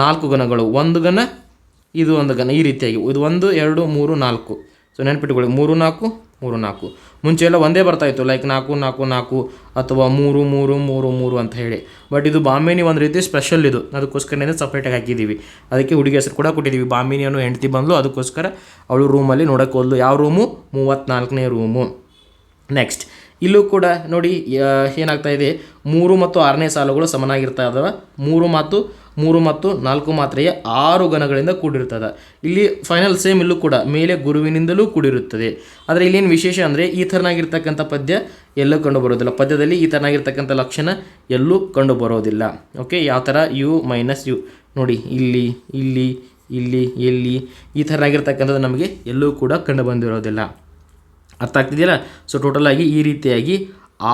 ನಾಲ್ಕು ಗಣಗಳು ಒಂದು ಗಣ ಇದು ಒಂದು ಗಣ ಈ ರೀತಿಯಾಗಿ. ಇದು ಒಂದು, ಎರಡು, ಮೂರು, ನಾಲ್ಕು. ಸೊ ನೆನ್ಪಿಟ್ಕೊಳ್ಳಿ, ಮೂರು ನಾಲ್ಕು ಮೂರು ನಾಲ್ಕು. ಮುಂಚೆ ಎಲ್ಲ ಒಂದೇ ಬರ್ತಾ ಇತ್ತು ಲೈಕ್ ನಾಲ್ಕು ನಾಲ್ಕು ನಾಲ್ಕು ಅಥವಾ ಮೂರು ಮೂರು ಮೂರು ಮೂರು ಅಂತ ಹೇಳಿ. ಬಟ್ ಇದು ಬಾಮಿನಿ ಒಂದು ರೀತಿ ಸ್ಪೆಷಲ್ ಇದು. ಅದಕ್ಕೋಸ್ಕರನೇ ಸಪ್ರೇಟಾಗಿ ಹಾಕಿದ್ದೀವಿ ಅದಕ್ಕೆ ಹುಡುಗಿ ಹೆಸರು ಕೂಡ ಕೊಟ್ಟಿದ್ದೀವಿ ಬಾಮಿನಿ ಅನ್ನೋ ಹೆಂಡತಿ ಬಂದಲು, ಅದಕ್ಕೋಸ್ಕರ ಅವಳು ರೂಮಲ್ಲಿ ನೋಡೋಕೆ ಹೋದ್ಲು. ಯಾವ ರೂಮು ಮೂವತ್ತ್ನಾಲ್ಕನೇ ರೂಮು ನೆಕ್ಸ್ಟ್ ಇಲ್ಲೂ ಕೂಡ ನೋಡಿ ಏನಾಗ್ತಾ ಇದೆ? ಮೂರು ಮತ್ತು ಆರನೇ ಸಾಲುಗಳು ಸಮನಾಗಿರ್ತಾ ಇದಾವೆ. ಮೂರು ಮಾತು, ಮೂರು ಮತ್ತು ನಾಲ್ಕು ಮಾತ್ರೆಯ ಆರು ಗಣಗಳಿಂದ ಕೂಡಿರ್ತದೆ ಇಲ್ಲಿ ಫೈನಲ್ ಸೇಮ್ ಇಲ್ಲೂ ಕೂಡ, ಮೇಲೆ ಗುರುವಿನಿಂದಲೂ ಕೂಡಿರುತ್ತದೆ. ಆದರೆ ಇಲ್ಲೇನು ವಿಶೇಷ ಅಂದರೆ ಈ ಥರನಾಗಿರ್ತಕ್ಕಂಥ ಪದ್ಯ ಎಲ್ಲೂ ಕಂಡು ಬರೋದಿಲ್ಲ. ಪದ್ಯದಲ್ಲಿ ಈ ಥರನಾಗಿರ್ತಕ್ಕಂಥ ಲಕ್ಷಣ ಎಲ್ಲೂ ಕಂಡು ಬರೋದಿಲ್ಲ. ಓಕೆ ಯಾವ ಥರ? U minus U. ನೋಡಿ, ಇಲ್ಲಿ ಇಲ್ಲಿ ಇಲ್ಲಿ, ಎಲ್ಲಿ ಈ ಥರನಾಗಿರ್ತಕ್ಕಂಥದ್ದು ನಮಗೆ ಎಲ್ಲೂ ಕೂಡ ಕಂಡು ಬಂದಿರೋದಿಲ್ಲ. ಅರ್ಥ ಆಗ್ತಿದೆಯಲ್ಲ? ಸೊ ಟೋಟಲಾಗಿ ಈ ರೀತಿಯಾಗಿ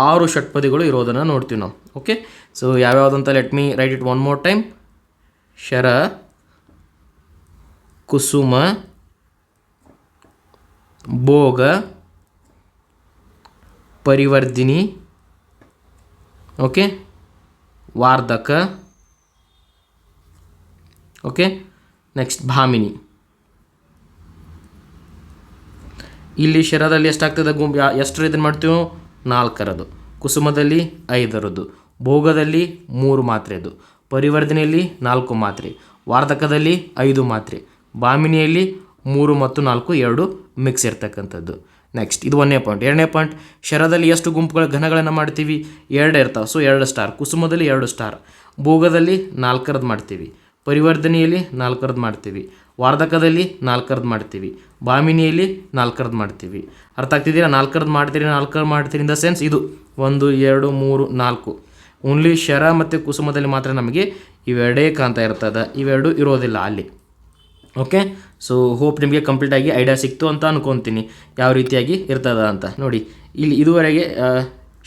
ಆರು ಷಟ್ಪದಿಗಳು ಇರೋದನ್ನು ನೋಡ್ತೀವಿ ನಾವು. Okay so ಯಾವ್ಯಾವುದಂತ let me write it one more time ಶರ, ಕುಸುಮ, ಭೋಗ ಪರಿವರ್ಧಿನಿ ಓಕೆ ವಾರ್ಧಕ ಓಕೆ ನೆಕ್ಸ್ಟ್ ಭಾಮಿನಿ. ಇಲ್ಲಿ ಶರದಲ್ಲಿ ಎಷ್ಟಾಗ್ತದೆ ಗುಂಪು ಎಷ್ಟು ಎಷ್ಟರ ಇದನ್ನು ಮಾಡ್ತೀವಿ? ನಾಲ್ಕರದು. ಕುಸುಮದಲ್ಲಿ ಐದರದು. ಭೋಗದಲ್ಲಿ ಮೂರು ಮಾತ್ರೆದು ಪರಿವರ್ತನೆಯಲ್ಲಿ ನಾಲ್ಕು ಮಾತ್ರೆ. ವಾರ್ಧಕದಲ್ಲಿ ಐದು ಮಾತ್ರೆ. ಬಾಮಿನಿಯಲ್ಲಿ ಮೂರು ಮತ್ತು ನಾಲ್ಕು, ಎರಡು ಮಿಕ್ಸ್ ಇರ್ತಕ್ಕಂಥದ್ದು. ನೆಕ್ಸ್ಟ್ ಇದು ಒಂದನೇ ಪಾಯಿಂಟ್ ಎರಡನೇ ಪಾಯಿಂಟ್ ಶರದಲ್ಲಿ ಎಷ್ಟು ಗುಂಪುಗಳ ಘನಗಳನ್ನು ಮಾಡ್ತೀವಿ? ಎರಡು ಇರ್ತಾವೆ. ಸೊ ಎರಡು ಸ್ಟಾರ್ ಕುಸುಮದಲ್ಲಿ ಎರಡು ಸ್ಟಾರ್ ಭೋಗದಲ್ಲಿ ನಾಲ್ಕರದ್ದು ಮಾಡ್ತೀವಿ. ಪರಿವರ್ಧನೆಯಲ್ಲಿ ನಾಲ್ಕರದ್ದು ಮಾಡ್ತೀವಿ. ವಾರ್ಧಕದಲ್ಲಿ ನಾಲ್ಕರದ್ದು ಮಾಡ್ತೀವಿ. ಬಾಮಿನಿಯಲ್ಲಿ ನಾಲ್ಕರದ್ದು ಮಾಡ್ತೀವಿ. ಅರ್ಥ ಆಗ್ತಿದ್ದೀರಾ? ನಾಲ್ಕರದ್ದು ಮಾಡ್ತೀರಿ ನಾಲ್ಕರದ್ದು ಮಾಡ್ತೀರಿ ಇನ್ ದ ಸೆನ್ಸ್ ಇದು. ಒಂದು, ಎರಡು, ಮೂರು, ನಾಲ್ಕು. ಓನ್ಲಿ ಶರ ಮತ್ತು ಕುಸುಮದಲ್ಲಿ ಮಾತ್ರ ನಮಗೆ ಇವೆರಡೇ ಕಾಣ್ತಾ ಇರ್ತದೆ. ಇವೆರಡು ಇರೋದಿಲ್ಲ ಅಲ್ಲಿ. ಓಕೆ ಸೊ ಹೋಪ್ ನಿಮಗೆ ಕಂಪ್ಲೀಟಾಗಿ ಐಡಿಯಾ ಸಿಕ್ತು ಅಂತ ಅನ್ಕೊತೀನಿ. ಯಾವ ರೀತಿಯಾಗಿ ಇರ್ತದ ಅಂತ. ನೋಡಿ, ಇಲ್ಲಿ ಇದುವರೆಗೆ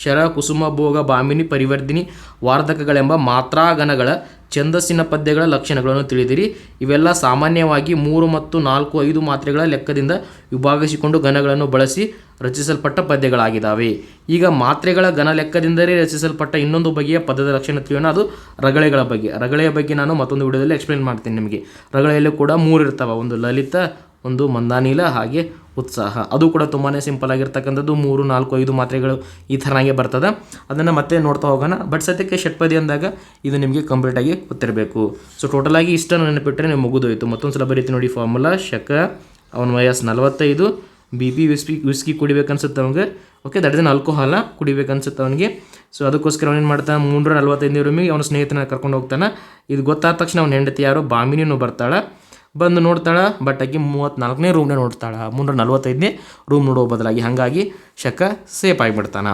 ಶರ ಕುಸುಮ ಭೋಗ ಬಾಮಿನಿ ಪರಿವರ್ಧಿನಿ ವಾರ್ಧಕಗಳೆಂಬ ಮಾತ್ರಾಗಣಗಳ ಛಂದಸ್ಸಿನ ಪದ್ಯಗಳ ಲಕ್ಷಣಗಳನ್ನು ತಿಳಿದಿರಿ. ಇವೆಲ್ಲ ಸಾಮಾನ್ಯವಾಗಿ ಮೂರು ಮತ್ತು ನಾಲ್ಕು ಐದು ಮಾತ್ರೆಗಳ ಲೆಕ್ಕದಿಂದ ವಿಭಾಗಿಸಿಕೊಂಡು ಘನಗಳನ್ನು ಬಳಸಿ ರಚಿಸಲ್ಪಟ್ಟ ಪದ್ಯಗಳಾಗಿದ್ದಾವೆ. ಈಗ ಮಾತ್ರೆಗಳ ಘನ ಲೆಕ್ಕದಿಂದಲೇ ರಚಿಸಲ್ಪಟ್ಟ ಇನ್ನೊಂದು ಬಗೆಯ ಪದದ ಲಕ್ಷಣ ತಿಳಿಯೋಣ. ಅದು ರಗಳೆಗಳ ಬಗ್ಗೆ. ರಗಳೆಯ ಬಗ್ಗೆ ನಾನು ಮತ್ತೊಂದು ವಿಡಿಯೋದಲ್ಲಿ ಎಕ್ಸ್ಪ್ಲೇನ್ ಮಾಡ್ತೀನಿ ನಿಮಗೆ. ರಗಳೆಯಲ್ಲೂ ಕೂಡ ಮೂರು ಇರ್ತವೆ. ಒಂದು ಲಲಿತ, ಒಂದು ಮಂದಾನೀಲ, ಹಾಗೆ ಉತ್ಸಾಹ. ಅದು ಕೂಡ ತುಂಬಾ ಸಿಂಪಲ್ ಆಗಿರ್ತಕ್ಕಂಥದ್ದು. ಮೂರು, ನಾಲ್ಕು, ಐದು ಮಾತ್ರೆಗಳು ಈ ಥರನಾಗೆ ಬರ್ತದೆ. ಅದನ್ನು ಮತ್ತೆ ನೋಡ್ತಾ ಹೋಗೋಣ. ಬಟ್ ಸದ್ಯಕ್ಕೆ ಷಟ್ಪದಿ ಅಂದಾಗ ಇದು ನಿಮಗೆ ಕಂಪ್ಲೀಟಾಗಿ ಗೊತ್ತಿರಬೇಕು. ಸೊ ಟೋಟಲಾಗಿ ಇಷ್ಟನ್ನು ನೆನಪಿಟ್ಟರೆ ನೀವು ಮುಗಿದೋಯಿತು. ಮತ್ತೊಂದು ಸಲ ಬರೀತಿ ನೋಡಿ ಫಾರ್ಮುಲಾ ಶಕ, ಅವನ ವಯಸ್ಸು ನಲವತ್ತೈದು. ಬಿ ಪಿ ವಿಸ್ಕಿ ವಿಸ್ಕಿ ಕುಡಿಬೇಕನ್ಸುತ್ತೆ ಅವನಿಗೆ. ಓಕೆ ದಟ್ ಇಸ್ ಹಾಲ ಆಲ್ಕೋಹಾಲ ಕುಡಿಬೇಕನ್ಸುತ್ತೆ ಅವನಿಗೆ. ಸೊ ಅದಕ್ಕೋಸ್ಕರ ಅವನೇನು ಮಾಡ್ತಾನೆ ಮುನ್ನೂರ ನಲ್ವತ್ತೈದನೇ ರೂಮಿಗೆ ಅವನ ಸ್ನೇಹಿತನ ಕರ್ಕೊಂಡು ಹೋಗ್ತಾನೆ. ಇದು ಗೊತ್ತಾದ ತಕ್ಷಣ ಅವನ ಹೆಂಡತಿ ಯಾರು ಬಾಮಿನಿನೂ ಬರ್ತಾಳೆ. ಬಂದು ನೋಡ್ತಾಳೆ, ಬಟ್ ಆಕಿ ಮೂವತ್ತ್ನಾಲ್ಕನೇ ರೂಮ್ನೇ ನೋಡ್ತಾಳೆ. ಮುನ್ನೂರ ನಲ್ವತ್ತೈದನೇ ರೂಮ್ ನೋಡುವ ಬದಲಾಗಿ. ಹಾಗಾಗಿ ಶಕ ಸೇಫ್ ಆಗಿಬಿಡ್ತಾನೆ.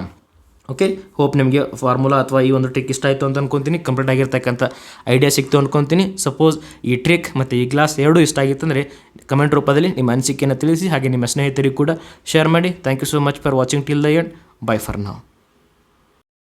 ಓಕೆ ಹೋಪ್ ನಿಮಗೆ ಫಾರ್ಮುಲಾ ಅಥವಾ ಈ ಒಂದು ಟ್ರಿಕ್ ಇಷ್ಟ ಆಯಿತು ಅಂತ ಅನ್ಕೊಂತೀನಿ. ಕಂಪ್ಲೀಟ್ ಆಗಿರ್ತಕ್ಕಂಥ ಐಡಿಯಾ ಸಿಕ್ತು ಅನ್ಕೊಂತೀನಿ. ಸಪೋಸ್ ಈ ಟ್ರಿಕ್ ಮತ್ತು ಈ ಗ್ಲಾಸ್ ಎರಡೂ ಇಷ್ಟ ಆಗಿತ್ತು ಅಂದರೆ ಕಮೆಂಟ್ ರೂಪದಲ್ಲಿ ನಿಮ್ಮ ಅನಿಸಿಕೆಯನ್ನು ತಿಳಿಸಿ, ಹಾಗೆ ನಿಮ್ಮ ಸ್ನೇಹಿತರಿಗೂ ಕೂಡ ಶೇರ್ ಮಾಡಿ. Thank you so much for watching till the end bye for ನಾವು